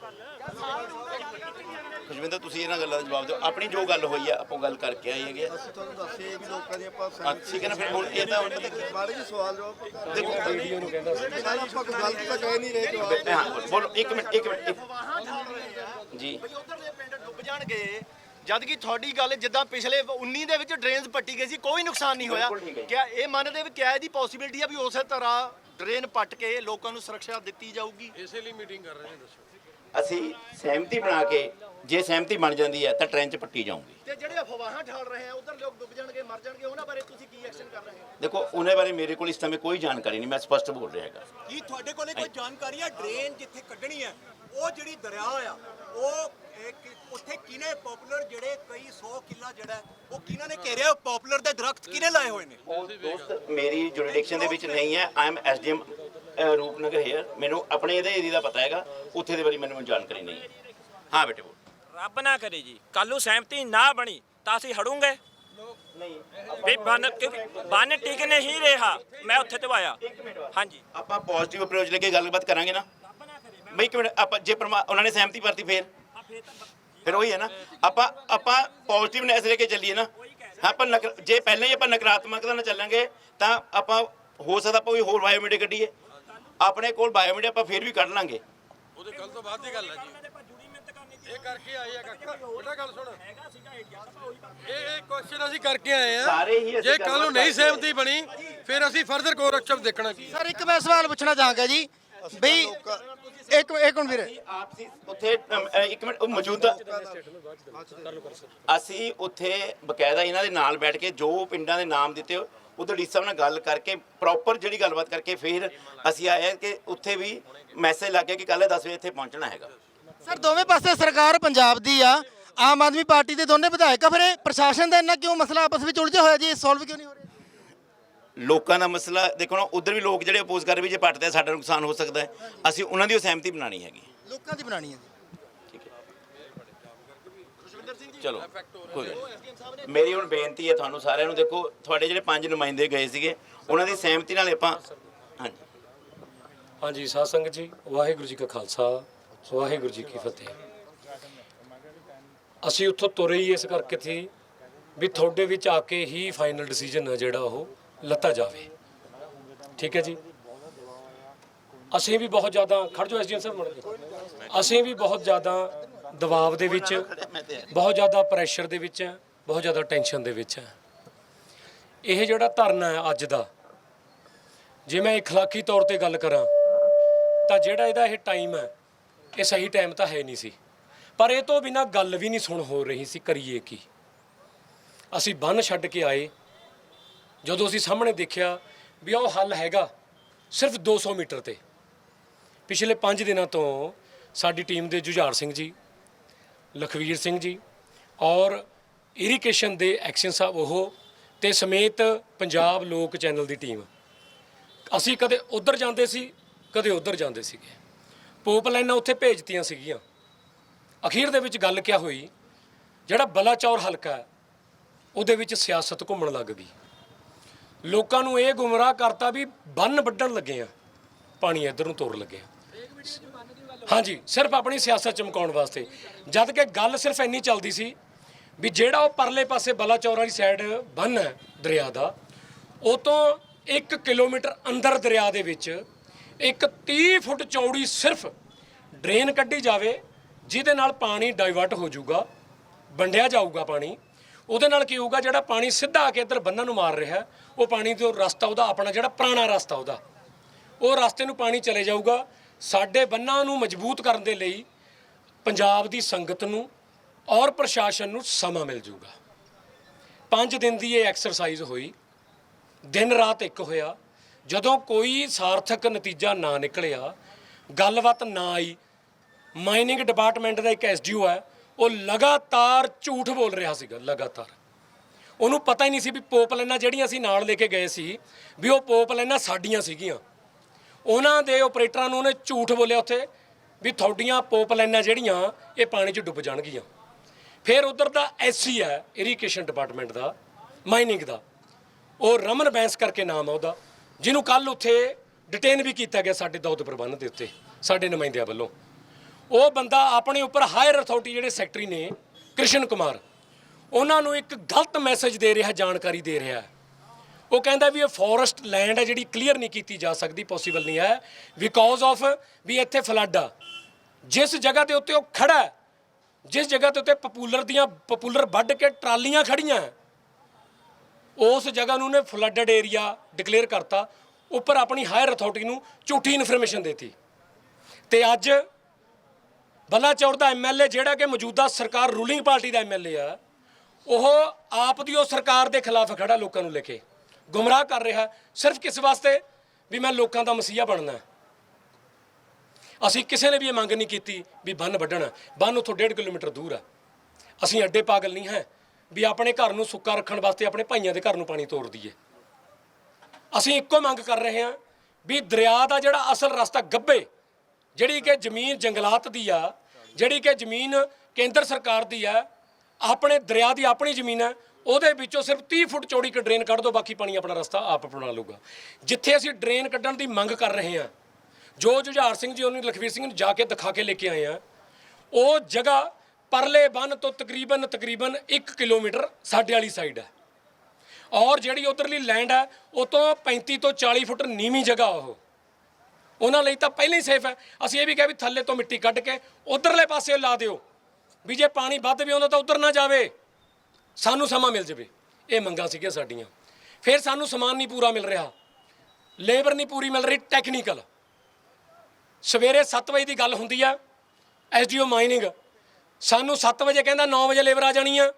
ਖੁਸ਼ਵਿੰਦਰ ਤੁਸੀਂ ਇਹਨਾਂ ਗੱਲਾਂ ਦਾ ਜਵਾਬ ਦਿਓ ਆਪਣੀ ਜੋ ਗੱਲ ਹੋਈ ਆ ਆਪਾਂ ਗੱਲ ਕਰਕੇ ਆਏ ਹੈਗੇ ਆ। ਅਸੀਂ ਤੁਹਾਨੂੰ ਦੱਸੇ ਵੀ ਲੋਕਾਂ ਦੀ ਆਪਾਂ ਠੀਕ ਹੈ ਨਾ ਫਿਰ ਹੁਣ ਇਹ ਤਾਂ ਹੁਣ ਮਾੜੇ ਜੀ ਸਵਾਲ ਜਵਾਬ ਦੇਖੋ ਵੀਡੀਓ ਨੂੰ ਕਹਿੰਦਾ ਸੀ ਆਪਾਂ ਕੋਈ ਗਲਤ ਤਾਂ ਕਹਿ ਨਹੀਂ ਰਹੇ ਜਵਾਬ ਹਾਂ ਬੋਲੋ, ਬੋਲੋ ਇੱਕ ਮਿੰਟ ਇੱਕ ਮਿੰਟ ਇੱਕ- ਜੀ ਬਈ ਉਧਰਲੇ ਪਿੰਡ ਡੁੱਬ ਜਾਣਗੇ ਜਦ ਕਿ ਤੁਹਾਡੀ ਗੱਲ ਜਿੱਦਾਂ ਪਿਛਲੇ 19 ਦੇ ਵਿੱਚ ਡਰੇਨਸ ਪੱਟੀ ਗਈ ਸੀ ਕੋਈ ਨੁਕਸਾਨ ਨਹੀਂ ਹੋਇਆ। ਬਿਲਕੁਲ ਠੀਕ ਹੈ। ਕਿਆ ਇਹ ਮੰਨਦੇ ਵੀ ਕਿਆ ਇਹਦੀ ਪੋਸਿਬਿਲਿਟੀ ਆ ਵੀ ਉਸੇ ਤਰ੍ਹਾਂ ਡਰੇਨ ਪੱਟ ਕੇ ਲੋਕਾਂ ਨੂੰ ਸੁਰੱਖਿਆ ਦਿੱਤੀ ਜਾਊਗੀ? ਅਸੀਂ ਸਹਿਮਤੀ ਬਣਾ ਕੇ ਜੇ ਸਹਿਮਤੀ ਬਣ ਜਾਂਦੀ ਹੈ ਤਾਂ ਟ੍ਰੇਨ 'ਚ ਪੱਟੀ ਜਾਊਗੀ। ਤੇ ਜਿਹੜੇ ਅਫਵਾਹਾਂ ਠਾਲ ਰਹੇ ਆ ਉਧਰ ਲੋਕ ਡੁੱਬ ਜਾਣਗੇ ਮਰ ਜਾਣਗੇ ਉਹਨਾਂ ਬਾਰੇ ਤੁਸੀਂ ਕੀ ਐਕਸ਼ਨ ਕਰ ਰਹੇ ਹੋ? ਦੇਖੋ ਉਹਨੇ ਬਾਰੇ ਮੇਰੇ ਕੋਲ ਇਸ ਸਮੇਂ ਕੋਈ ਜਾਣਕਾਰੀ ਨਹੀਂ ਮੈਂ ਸਪਸ਼ਟ ਬੋਲ ਰਿਹਾ ਹੈਗਾ। ਕੀ ਤੁਹਾਡੇ ਕੋਲੇ ਕੋਈ ਜਾਣਕਾਰੀ ਹੈ ਡਰੇਨ ਜਿੱਥੇ ਕੱਢਣੀ ਹੈ ਉਹ ਜਿਹੜੀ ਦਰਿਆ ਆ ਉਹ ਇਹ ਕਿ- ਉੱਥੇ ਕਿਨੇ ਪਪੂਲਰ ਜਿਹੜੇ ਕਈ 100 ਕਿੱਲਾ ਜਿਹੜਾ ਹੈ, ਉਹ ਕਿਹਨਾਂ ਨੇ ਘੇਰਿਆ? ਪਪੂਲਰ ਦੇ ਦਰਖਤ ਕਿਨੇ ਲਾਏ ਹੋਏ ਨੇ? ਉਹ ਦੋਸਤ ਮੇਰੀ ਜੁਰਿਡਿਕਸ਼ਨ ਦੇ ਵਿੱਚ ਨਹੀਂ ਹੈ। I am SDM Rupnagar here ਮੈਨੂੰ ਆਪਣੇ ਇਹਦੇ ਏਰੀਆ ਦਾ ਪਤਾ ਹੈਗਾ। ਉੱਥੇ ਦੇ ਬਾਰੇ ਮੈਨੂੰ ਜਾਣਕਾਰੀ ਨਹੀਂ ਹੈ। ਹਾਂ ਬੇਟੇ ਬੋਲ। ਰੱਬ ਨਾ ਕਰੇ ਜੀ। ਕੱਲ ਨੂੰ ਸਹਿਮਤੀ ਨਾ ਬਣੀ ਤਾਂ ਅਸੀਂ ਹੜੂਗੇ। ਨਹੀਂ ਵੀ ਬੰਨ ਕਿਉਂਕਿ ਬੰਨ ਟਿਕ ਨਹੀਂ ਰਿਹਾ। ਮੈਂ ਉੱਥੇ ਤੇ ਆਇਆ। ਹਾਂਜੀ। ਆਪਾਂ ਪੋਜ਼ਿਟਿਵ ਅਪਰੋਚ ਲੈ ਕੇ ਗੱਲਬਾਤ ਕਰਾਂਗੇ ਨਾ। ਬਈ ਇੱਕ ਮਿੰਟ ਆਪਾਂ ਜੇ ਪਰਮਾ ਉਹਨਾਂ ਨੇ ਸਹਿਮਤੀ ਭਰਤੀ ਫੇਰ। ਫਿਰ ਉਹੀ ਹੈ ਨਾ ਆਪਾਂ ਆਪਾਂ ਪੋਜ਼ਿਟਿਵਨੈਸ ਲੈ ਕੇ ਚੱਲੀਏ ਨਾ। ਹਾਂ ਆਪਾਂ ਨਕਰ- ਜੇ ਪਹਿਲਾਂ ਹੀ ਆਪਾਂ ਨਕਾਰਾਤਮਕਤਾ ਨਾਲ ਚੱਲਾਂਗੇ ਤਾਂ ਆਪਾਂ ਹੋ ਸਕਦਾ ਆਪਾਂ ਕੋਈ ਹੋਰ ਬਾਇਓਮੀਡੀਆ ਕੱਢੀਏ। ਆਪਣੇ ਕੋਲ ਬਾਇਓਮੀਡੀਆ ਆਪਾਂ ਫੇਰ ਵੀ ਕੱਢ ਲਾਂਗੇ। ਉਹਦੇ ਗੱਲ ਤੋਂ ਬਾਅਦ ਦੀ ਗੱਲ ਹੈ ਜੀ। ਇਹ ਕਰਕੇ ਆਏ ਆ ਕਾਕਾ ਬੇਟਾ ਗੱਲ ਸੁਣ। ਇਹ ਇਹ ਕੁਐਸਚਨ ਅਸੀਂ ਕਰਕੇ ਆਏ ਆ। ਸਾਰੇ ਹੀ ਅਸੀਂ ਜੇ ਕੱਲ ਨੂੰ ਨਹੀਂ। ਸਹਿਮਤੀ ਬਣੀ ਫਿਰ ਅਸੀਂ ਫਰਦਰ ਕੋਰ ਐਕਸ਼ਨ ਦੇਖਣਾ ਕੀ ਸਰ ਇੱਕ ਮੈਂ ਸਵਾਲ ਪੁੱਛਣਾ ਚਾਹਾਂਗਾ ਜੀ। ਬਈ ਇੱਕ ਇੱਕ ਮਿੰਟ ਵੀਰੇ। ਆਪਸੀ ਉੱਥੇ ਅਮ, ਅ, ਇੱਕ ਮਿੰਟ ਉਹ ਮੌਜੂਦਾ ਅਸੀਂ ਉੱਥੇ ਬਕਾਇਦਾ ਇਹਨਾਂ ਦੇ ਨਾਲ ਬੈਠ ਕੇ ਜੋ ਪਿੰਡਾਂ ਦੇ ਨਾਮ ਦਿੱਤੇ ਉਧਰ ਡੀ ਸਾਹਿਬ ਨਾਲ ਗੱਲ ਕਰਕੇ ਪ੍ਰੋਪਰ ਜਿਹੜੀ ਗੱਲਬਾਤ ਕਰਕੇ ਫਿਰ ਅਸੀਂ ਆਏ ਕਿ ਉੱਥੇ ਵੀ ਮੈਸੇਜ ਲੱਗ ਗਿਆ ਕਿ ਕੱਲ੍ਹ 10 ਵਜੇ ਇੱਥੇ ਪਹੁੰਚਣਾ ਹੈਗਾ। ਸਰ ਦੋਵੇਂ ਪਾਸੇ ਸਰਕਾਰ ਪੰਜਾਬ ਦੀ ਆ ਆਮ ਆਦਮੀ ਪਾਰਟੀ ਦੇ ਦੋਨੇ ਵਿਧਾਇਕ ਆ ਫਿਰ ਇਹ ਪ੍ਰਸ਼ਾਸਨ ਦਾ ਇੰਨਾ ਕਿਉਂ ਮਸਲਾ ਆਪਸ ਵਿੱਚ ਉਲਝਿਆ ਹੋਇਆ ਜੀ? ਸੋਲਵ ਕਿਉਂ ਨਹੀਂ ਹੋ ਰਿਹਾ? ਲੋਕਾਂ ਦਾ ਮਸਲਾ ਦੇਖੋ ਨਾ ਉਧਰ ਵੀ ਲੋਕ ਜਿਹੜੇ ਅਪੋਜ਼ ਕਰ ਰਹੇ ਵੀ ਜੇ ਪੱਟਦੇ ਆ, ਸਾਡਾ ਨੁਕਸਾਨ ਹੋ ਸਕਦਾ ਹੈ ਅਸੀਂ ਉਹਨਾਂ ਦੀ ਉਹ ਸਹਿਮਤੀ ਬਣਾਣੀ ਹੈਗੀ। ਲੋਕਾਂ ਦੀ ਬਣਾਣੀ ਹੈ ਜੀ। ਚਲੋ ਕੋਈ। ਮੇਰੀ ਹੁਣ ਬੇਨਤੀ ਹੈ ਤੁਹਾਨੂੰ ਸਾਰਿਆਂ ਨੂੰ ਦੇਖੋ ਤੁਹਾਡੇ ਜਿਹੜੇ ਪੰਜ ਨੁਮਾਇੰਦੇ ਗਏ ਸੀਗੇ ਉਹਨਾਂ ਦੀ ਸਹਿਮਤੀ ਨਾਲ ਆਪਾਂ ਹਾਂਜੀ। ਹਾਂਜੀ ਸਾਧ ਸੰਗਤ ਜੀ ਵਾਹਿਗੁਰੂ ਜੀ ਕਾ ਖਾਲਸਾ ਵਾਹਿਗੁਰੂ ਜੀ ਕੀ ਫਤਿਹ। ਅਸੀਂ ਉੱਥੋਂ ਤੁਰੇ ਹੀ ਇਸ ਕਰਕੇ ਸੀ ਵੀ ਤੁਹਾਡੇ ਵਿੱਚ ਆ ਕੇ ਹੀ ਫਾਈਨਲ ਡਿਸੀਜਨ ਹੈ ਜਿਹੜਾ ਉਹ। ਲੱਤਾ ਜਾਵੇ ਠੀਕ ਹੈ ਜੀ ਅਸੀਂ ਵੀ ਬਹੁਤ ਜ਼ਿਆਦਾ ਖੜ ਜਾਓ ਐਸਡੀਐਮ ਸਾਹਿਬ ਮੁੜ ਕੇ ਅਸੀਂ ਵੀ ਬਹੁਤ ਜ਼ਿਆਦਾ ਦਬਾਅ ਦੇ ਵਿੱਚ ਬਹੁਤ ਜ਼ਿਆਦਾ ਪ੍ਰੈਸ਼ਰ ਦੇ ਵਿੱਚ ਹੈ ਬਹੁਤ ਜ਼ਿਆਦਾ ਟੈਨਸ਼ਨ ਦੇ ਵਿੱਚ ਹੈ ਇਹ ਜਿਹੜਾ ਧਰਨਾ ਹੈ ਅੱਜ ਦਾ ਜੇ ਮੈਂ اخلاقی ਤੌਰ ਤੇ ਗੱਲ ਕਰਾਂ ਤਾਂ ਜਿਹੜਾ ਇਹਦਾ ਇਹ ਟਾਈਮ ਹੈ ਇਹ ਸਹੀ ਟਾਈਮ ਤਾਂ ਹੈ ਨਹੀਂ ਸੀ ਪਰ ਇਹ ਤੋਂ ਬਿਨਾ ਗੱਲ ਵੀ ਨਹੀਂ ਸੁਣ ਹੋ ਰਹੀ ਸੀ ਕਰੀਏ ਕੀ ਅਸੀਂ ਬੰਨ ਛੱਡ ਕੇ ਆਏ ਜਦੋਂ ਅਸੀਂ ਸਾਹਮਣੇ ਦੇਖਿਆ ਵੀ ਉਹ ਹੱਲ ਹੈਗਾ ਸਿਰਫ 200 ਮੀਟਰ ਤੇ। ਪਿਛਲੇ 5 ਦਿਨਾਂ ਤੋਂ ਸਾਡੀ ਟੀਮ ਦੇ ਜੁਝਾਰ ਸਿੰਘ ਜੀ, ਲਖਵੀਰ ਸਿੰਘ ਜੀ ਔਰ ਇਰੀਗੇਸ਼ਨ ਦੇ ਐਕਸ਼ਨ ਸਾਹਿਬ ਉਹ ਤੇ ਸਮੇਤ ਪੰਜਾਬ ਲੋਕ ਚੈਨਲ ਦੀ ਟੀਮ। ਅਸੀਂ ਕਦੇ ਉੱਧਰ ਜਾਂਦੇ ਸੀ, ਕਦੇ ਉੱਧਰ ਜਾਂਦੇ ਸੀਗੇ। ਪੋਪ ਲਾਈਨਾਂ ਉੱਥੇ ਭੇਜਤੀਆਂ ਸੀਗੀਆਂ। ਅਖੀਰ ਦੇ ਵਿੱਚ ਗੱਲ ਕਿਆ ਹੋਈ? ਜਿਹੜਾ ਬਲਾਚੌਰ ਹਲਕਾ ਉਹਦੇ ਵਿੱਚ ਸਿਆਸਤ ਘੁੰਮਣ ਲੱਗ ਗਈ। ਲੋਕਾਂ ਨੂੰ ਇਹ ਗੁੰਮਰਾਹ ਕਰਤਾ ਵੀ ਬੰਨ ਵੱਢਣ ਲੱਗੇ ਆ। ਪਾਣੀ ਇੱਧਰ ਨੂੰ ਤੋਰ ਲੱਗੇ ਆ। ਹਾਂਜੀ, ਸਿਰਫ ਆਪਣੀ ਸਿਆਸਤ ਚਮਕਾਉਣ ਵਾਸਤੇ। ਜਦ ਕਿ ਗੱਲ ਸਿਰਫ ਇੰਨੀ ਚੱਲਦੀ ਸੀ ਵੀ ਜਿਹੜਾ ਉਹ ਪਰਲੇ ਪਾਸੇ ਬਲਾਚੌਰ ਵਾਲੀ ਸਾਈਡ ਬੰਨ ਹੈ ਦਰਿਆ ਦਾ, ਉਹ ਤੋਂ 1 ਕਿਲੋਮੀਟਰ ਅੰਦਰ ਦਰਿਆ ਦੇ ਵਿੱਚ ਇੱਕ 30 ਫੁੱਟ ਚੌੜੀ ਸਿਰਫ ਡਰੇਨ ਕੱਢੀ ਜਾਵੇ, ਜਿਹਦੇ ਨਾਲ ਪਾਣੀ ਡਾਈਵਰਟ ਹੋ ਜਾਊਗਾ, ਵੰਡਿਆ ਜਾਊਗਾ ਪਾਣੀ। ਉਹਦੇ ਨਾਲ ਕੀ ਹੋਊਗਾ, ਜਿਹੜਾ ਪਾਣੀ ਸਿੱਧਾ ਆ ਕੇ ਇੱਧਰ ਬੰਨਾਂ ਨੂੰ ਮਾਰ ਰਿਹਾ ਉਹ ਪਾਣੀ ਤੋਂ ਰਸਤਾ ਉਹਦਾ ਆਪਣਾ ਜਿਹੜਾ ਪੁਰਾਣਾ ਰਸਤਾ ਉਹਦਾ। ਉਹ ਰਸਤੇ ਨੂੰ ਪਾਣੀ ਚਲੇ ਜਾਊਗਾ। ਸਾਡੇ ਬੰਨਾਂ ਨੂੰ ਮਜ਼ਬੂਤ ਕਰਨ ਦੇ ਲਈ ਪੰਜਾਬ ਦੀ ਸੰਗਤ ਨੂੰ ਔਰ ਪ੍ਰਸ਼ਾਸਨ ਨੂੰ ਸਮਾਂ ਮਿਲ ਜਾਊਗਾ। ਪੰਜ ਦਿਨ ਦੀ ਇਹ ਐਕਸਰਸਾਈਜ਼ ਹੋਈ। ਦਿਨ ਰਾਤ ਇੱਕ ਹੋਇਆ। ਜਦੋਂ ਕੋਈ ਸਾਰਥਕ ਨਤੀਜਾ ਨਾ ਨਿਕਲਿਆ, ਗੱਲਬਾਤ ਨਾ ਆਈ ਮਾਈਨਿੰਗ ਡਿਪਾਰਟਮੈਂਟ ਦਾ ਇੱਕ ਐਸਡੀਓ ਹੈ, ਉਹ ਲਗਾਤਾਰ ਝੂਠ ਬੋਲ ਰਿਹਾ ਸੀਗਾ, ਲਗਾਤਾਰ। ਉਹਨੂੰ ਪਤਾ ਹੀ ਨਹੀਂ ਸੀ ਵੀ ਪੋਪ ਲਾਈਨਾਂ ਜਿਹੜੀਆਂ ਅਸੀਂ ਨਾਲ ਲੈ ਕੇ ਗਏ ਸੀ, ਵੀ ਉਹ ਪੋਪ ਲਾਈਨਾਂ ਸਾਡੀਆਂ ਸੀਗੀਆਂ। ਉਹਨਾਂ ਦੇ ਆਪਰੇਟਰਾਂ ਨੂੰ ਉਹਨੇ ਝੂਠ ਬੋਲਿਆ ਉੱਥੇ, ਵੀ ਤੁਹਾਡੀਆਂ ਪੋਪ ਲਾਈਨਾਂ ਜਿਹੜੀਆਂ, ਇਹ ਪਾਣੀ 'ਚ ਡੁੱਬ ਜਾਣਗੀਆਂ। ਫਿਰ ਉਧਰ ਦਾ ਐਸਸੀ ਹੈ, ਇਰੀਗੇਸ਼ਨ ਡਿਪਾਰਟਮੈਂਟ ਦਾ, ਮਾਈਨਿੰਗ ਦਾ। ਉਹ ਰਮਨ ਬੈਂਸ ਕਰਕੇ ਨਾਮ ਆ ਉਹਦਾ, ਜਿਹਨੂੰ ਕੱਲ ਉੱਥੇ ਡਿਟੇਨ ਵੀ ਕੀਤਾ ਗਿਆ ਸਾਡੇ ਦੌਦ ਪ੍ਰਬੰਧ ਦੇ ਉੱਤੇ, ਸਾਡੇ ਨੁਮਾਇੰਦਿਆਂ ਵੱਲੋਂ। ਉਹ ਬੰਦਾ ਆਪਣੇ ਉੱਪਰ ਹਾਇਰ ਅਥਾਰਟੀ ਜਿਹੜੇ ਸੈਕਟਰੀ ਨੇ, ਕ੍ਰਿਸ਼ਨ ਕੁਮਾਰ ਉਹਨਾਂ ਨੂੰ ਇੱਕ ਗਲਤ ਮੈਸੇਜ ਦੇ ਰਿਹਾ, ਜਾਣਕਾਰੀ ਦੇ ਰਿਹਾ ਹੈ। ਉਹ ਕਹਿੰਦਾ ਵੀ ਇਹ ਫੋਰੈਸਟ ਲੈਂਡ ਹੈ, ਜਿਹੜੀ ਕਲੀਅਰ ਨਹੀਂ ਕੀਤੀ ਜਾ ਸਕਦੀ ਪੋਸੀਬਲ ਨਹੀਂ ਹੈ ਬਿਕੋਜ਼ ਆਫ ਵੀ ਇੱਥੇ ਫਲੱਡ ਆ। ਜਿਸ ਜਗ੍ਹਾ ਦੇ ਉੱਤੇ ਉਹ ਖੜਾ ਹੈ, ਜਿਸ ਜਗ੍ਹਾ ਦੇ ਉੱਤੇ ਪਪੂਲਰ ਦੀਆਂ ਪਪੂਲਰ ਵੱਢ ਕੇ ਟਰਾਲੀਆਂ ਖੜੀਆਂ ਉਸ ਜਗ੍ਹਾ ਨੂੰ ਉਹਨੇ ਫਲੱਡਡ ਏਰੀਆ ਡਿਕਲੇਅਰ ਕਰਤਾ, ਉੱਪਰ ਆਪਣੀ ਹਾਇਰ ਅਥਾਰਟੀ ਨੂੰ ਝੂਠੀ ਇਨਫੋਰਮੇਸ਼ਨ ਦੇਤੀ। ਤੇ ਅੱਜ ਬੱਲਾਚੌਰ ਦਾ ਐਮਐਲਏ ਜਿਹੜਾ ਕਿ ਮੌਜੂਦਾ ਸਰਕਾਰ ਰੂਲਿੰਗ ਪਾਰਟੀ ਦਾ ਐਮਐਲਏ ਆ ਉਹ ਆਪ ਦੀ ਉਹ ਸਰਕਾਰ ਦੇ ਖਿਲਾਫ ਖੜਾ ਲੋਕਾਂ ਨੂੰ ਲੈ ਕੇ ਗੁੰਮਰਾਹ ਕਰ ਰਿਹਾ। ਸਿਰਫ ਕਿਸ ਵਾਸਤੇ? ਵੀ ਮੈਂ ਲੋਕਾਂ ਦਾ ਮਸੀਹਾ ਬਣਨਾ ਅਸੀਂ ਕਿਸੇ ਨੇ ਵੀ ਇਹ ਮੰਗ ਨਹੀਂ ਕੀਤੀ ਵੀ ਬੰਨ ਵੱਢਣਾ। ਬੰਨ ਉੱਥੋਂ 1.5 ਕਿਲੋਮੀਟਰ ਦੂਰ ਆ ਅਸੀਂ ਅੱਡੇ ਪਾਗਲ ਨਹੀਂ ਹੈ ਵੀ ਆਪਣੇ ਘਰ ਨੂੰ ਸੁੱਕਾ ਰੱਖਣ ਵਾਸਤੇ ਆਪਣੇ ਭਾਈਆਂ ਦੇ ਘਰ ਨੂੰ ਪਾਣੀ ਤੋੜ ਦਈਏ। ਅਸੀਂ ਇੱਕੋ ਮੰਗ ਕਰ ਰਹੇ ਹਾਂ ਵੀ ਦਰਿਆ ਦਾ ਜਿਹੜਾ ਅਸਲ ਰਸਤਾ ਗੱਬੇ, ਜਿਹੜੀ ਕਿ ਜ਼ਮੀਨ ਜੰਗਲਾਤ ਦੀ ਆ, ਜਿਹੜੀ ਕਿ ਜ਼ਮੀਨ ਕੇਂਦਰ ਸਰਕਾਰ ਦੀ ਆ ਆਪਣੇ ਦਰਿਆ ਦੀ ਆਪਣੀ ਜ਼ਮੀਨ ਹੈ, ਉਹਦੇ ਵਿੱਚੋਂ ਸਿਰਫ 30 ਫੁੱਟ ਚੌੜੀ ਇੱਕ ਡਰੇਨ ਕੱਢ ਦਿਓ ਬਾਕੀ ਪਾਣੀ ਆਪਣਾ ਰਸਤਾ ਆਪ ਬਣਾ ਲਊਗਾ। ਜਿੱਥੇ ਅਸੀਂ ਡਰੇਨ ਕੱਢਣ ਦੀ ਮੰਗ ਕਰ ਰਹੇ ਹਾਂ, ਜੋ ਜੁਝਾਰ ਸਿੰਘ ਜੀ ਉਹਨੂੰ, ਲਖਵੀਰ ਸਿੰਘ ਨੂੰ ਜਾ ਕੇ ਦਿਖਾ ਕੇ ਲੈ ਕੇ ਆਏ ਆ, ਉਹ ਜਗ੍ਹਾ ਪਰਲੇ ਬੰਨ ਤੋਂ ਤਕਰੀਬਨ ਤਕਰੀਬਨ 1 ਕਿਲੋਮੀਟਰ ਸਾਡੇ ਵਾਲੀ ਸਾਈਡ ਹੈ। ਔਰ ਜਿਹੜੀ ਉਧਰਲੀ ਲੈਂਡ ਹੈ, ਉਹ ਤੋਂ 35 ਤੋਂ 40 ਫੁੱਟ ਨੀਵੀਂ ਜਗ੍ਹਾ ਉਹ। ਉਹਨਾਂ ਲਈ ਤਾਂ ਪਹਿਲਾਂ ਹੀ ਸੇਫ ਹੈ। ਅਸੀਂ ਇਹ ਵੀ ਕਿਹਾ ਵੀ ਥੱਲੇ ਤੋਂ ਮਿੱਟੀ ਕੱਢ ਕੇ ਉਧਰਲੇ ਪਾਸੇ ਲਾ ਦਿਓ। ਵੀ ਜੇ ਪਾਣੀ ਵੱਧ ਵੀ ਆਉਂਦਾ ਤਾਂ ਉਧਰ ਨਾ ਜਾਵੇ। ਸਾਨੂੰ ਸਮਾਂ ਮਿਲ ਜਾਵੇ। ਇਹ ਮੰਗਾਂ ਸੀਗੀਆਂ ਸਾਡੀਆਂ। ਫਿਰ ਸਾਨੂੰ ਸਮਾਨ ਨਹੀਂ ਪੂਰਾ ਮਿਲ ਰਿਹਾ। ਲੇਬਰ ਨਹੀਂ ਪੂਰੀ ਮਿਲ ਰਹੀ ਟੈਕਨੀਕਲ ਸਵੇਰੇ 7 ਵਜੇ ਦੀ ਗੱਲ ਹੁੰਦੀ ਆ, ਐਸਡੀਓ ਮਾਈਨਿੰਗ। ਸਾਨੂੰ 7 ਵਜੇ ਕਹਿੰਦਾ 9 ਵਜੇ ਲੇਬਰ ਆ ਜਾਣੀ ਆ।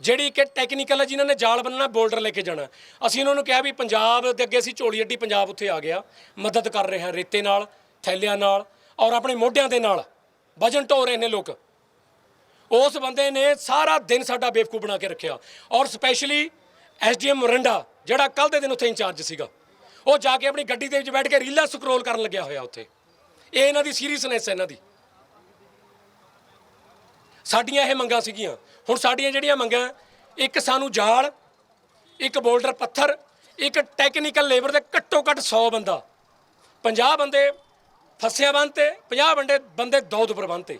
ਜਿਹੜੀ ਕਿ ਟੈਕਨੀਕਲ ਹੈ ਜਿਨ੍ਹਾਂ ਨੇ ਜਾਲ ਬੰਨਣਾ, ਬੋਲਡਰ ਲੈ ਕੇ ਜਾਣਾ। ਅਸੀਂ ਉਹਨਾਂ ਨੂੰ ਕਿਹਾ ਵੀ ਪੰਜਾਬ ਦੇ ਅੱਗੇ ਅਸੀਂ ਝੋਲੀ ਅੱਡੀ ਪੰਜਾਬ ਉੱਥੇ ਆ ਗਿਆ। ਮਦਦ ਕਰ ਰਹੇ ਹਾਂ ਰੇਤੇ ਨਾਲ, ਥੈਲਿਆਂ ਨਾਲ ਔਰ ਆਪਣੇ ਮੋਢਿਆਂ ਦੇ ਨਾਲ। ਵਜਨ ਢੋ ਰਹੇ ਨੇ ਲੋਕ। ਉਸ ਬੰਦੇ ਨੇ ਸਾਰਾ ਦਿਨ ਸਾਡਾ ਬੇਵਕੂਫ ਬਣਾ ਕੇ ਰੱਖਿਆ। ਔਰ ਸਪੈਸ਼ਲੀ ਐਸਡੀਐਮ ਮੋਰਿੰਡਾ ਜਿਹੜਾ ਕੱਲ ਦੇ ਦਿਨ ਉੱਥੇ ਇੰਚਾਰਜ ਸੀਗਾ। ਉਹ ਜਾ ਕੇ ਆਪਣੀ ਗੱਡੀ ਦੇ ਵਿੱਚ ਬੈਠ ਕੇ ਰੀਲਾਂ ਸਕਰੋਲ ਕਰਨ ਲੱਗਿਆ ਹੋਇਆ ਉੱਥੇ। ਇਹ ਇਹਨਾਂ ਦੀ ਸੀਰੀਅਸਨੈਸ ਹੈ ਇਹਨਾਂ ਦੀ। ਸਾਡੀਆਂ ਇਹ ਮੰਗਾਂ ਸੀਗੀਆਂ। ਹੁਣ ਸਾਡੀਆਂ ਜਿਹੜੀਆਂ ਮੰਗਾਂ, ਇੱਕ ਸਾਨੂੰ ਜਾਲ, ਇੱਕ ਬੋਲਡਰ ਪੱਥਰ, ਇੱਕ ਟੈਕਨੀਕਲ ਲੇਬਰ ਦੇ ਘੱਟੋ ਘੱਟ 100 ਬੰਦਾ। 50 ਬੰਦੇ ਫਸਿਆ ਬੰਨ ਤੇ 50 ਬੰਦੇ ਬੰਦੇ ਦੌਦ ਪ੍ਰਬੰਧ ਤੇ।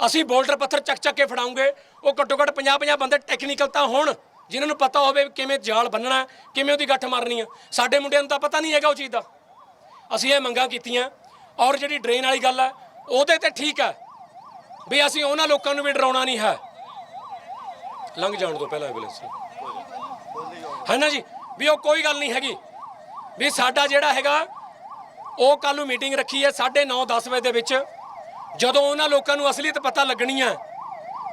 ਅਸੀਂ ਬੋਲਡਰ ਪੱਥਰ ਚੱਕ ਚੱਕ ਕੇ ਫੜਾਉਂਗੇ, ਉਹ ਘੱਟੋ ਘੱਟ 50 50 ਬੰਦੇ ਟੈਕਨੀਕਲ ਤਾਂ ਹੋਣ, ਜਿਨ੍ਹਾਂ ਨੂੰ ਪਤਾ ਹੋਵੇ ਕਿਵੇਂ ਜਾਲ ਬੰਨਣਾ ਕਿਵੇਂ ਉਹਦੀ ਗੱਠ ਮਾਰਨੀ ਆ ਸਾਡੇ ਮੁੰਡਿਆਂ ਨੂੰ ਤਾਂ ਪਤਾ ਨਹੀਂ ਹੈਗਾ ਉਹ ਚੀਜ਼ ਦਾ। ਅਸੀਂ ਇਹ ਮੰਗਾਂ ਕੀਤੀਆਂ, ਔਰ ਜਿਹੜੀ ਡਰੇਨ ਵਾਲੀ ਗੱਲ ਹੈ, ਉਹਦੇ ਤੇ ਠੀਕ ਹੈ, ਵੀ ਅਸੀਂ ਉਹਨਾਂ ਲੋਕਾਂ ਨੂੰ ਵੀ ਡਰਾਉਣਾ ਨਹੀਂ ਹੈ। ਲੰਘ ਜਾਣ ਤੋਂ ਪਹਿਲਾਂ ਐਂਬੂਲੈਂਸ ਹੈ ਨਾ ਜੀ? ਵੀ ਉਹ ਕੋਈ ਗੱਲ ਨਹੀਂ ਹੈਗੀ। ਵੀ ਸਾਡਾ ਜਿਹੜਾ ਹੈਗਾ ਉਹ ਕੱਲ ਨੂੰ ਮੀਟਿੰਗ ਰੱਖੀ ਹੈ 9:30 10 ਵਜੇ ਦੇ ਵਿੱਚ। ਜਦੋਂ ਉਹਨਾਂ ਲੋਕਾਂ ਨੂੰ ਅਸਲੀਅਤ ਪਤਾ ਲੱਗਣੀ ਹੈ,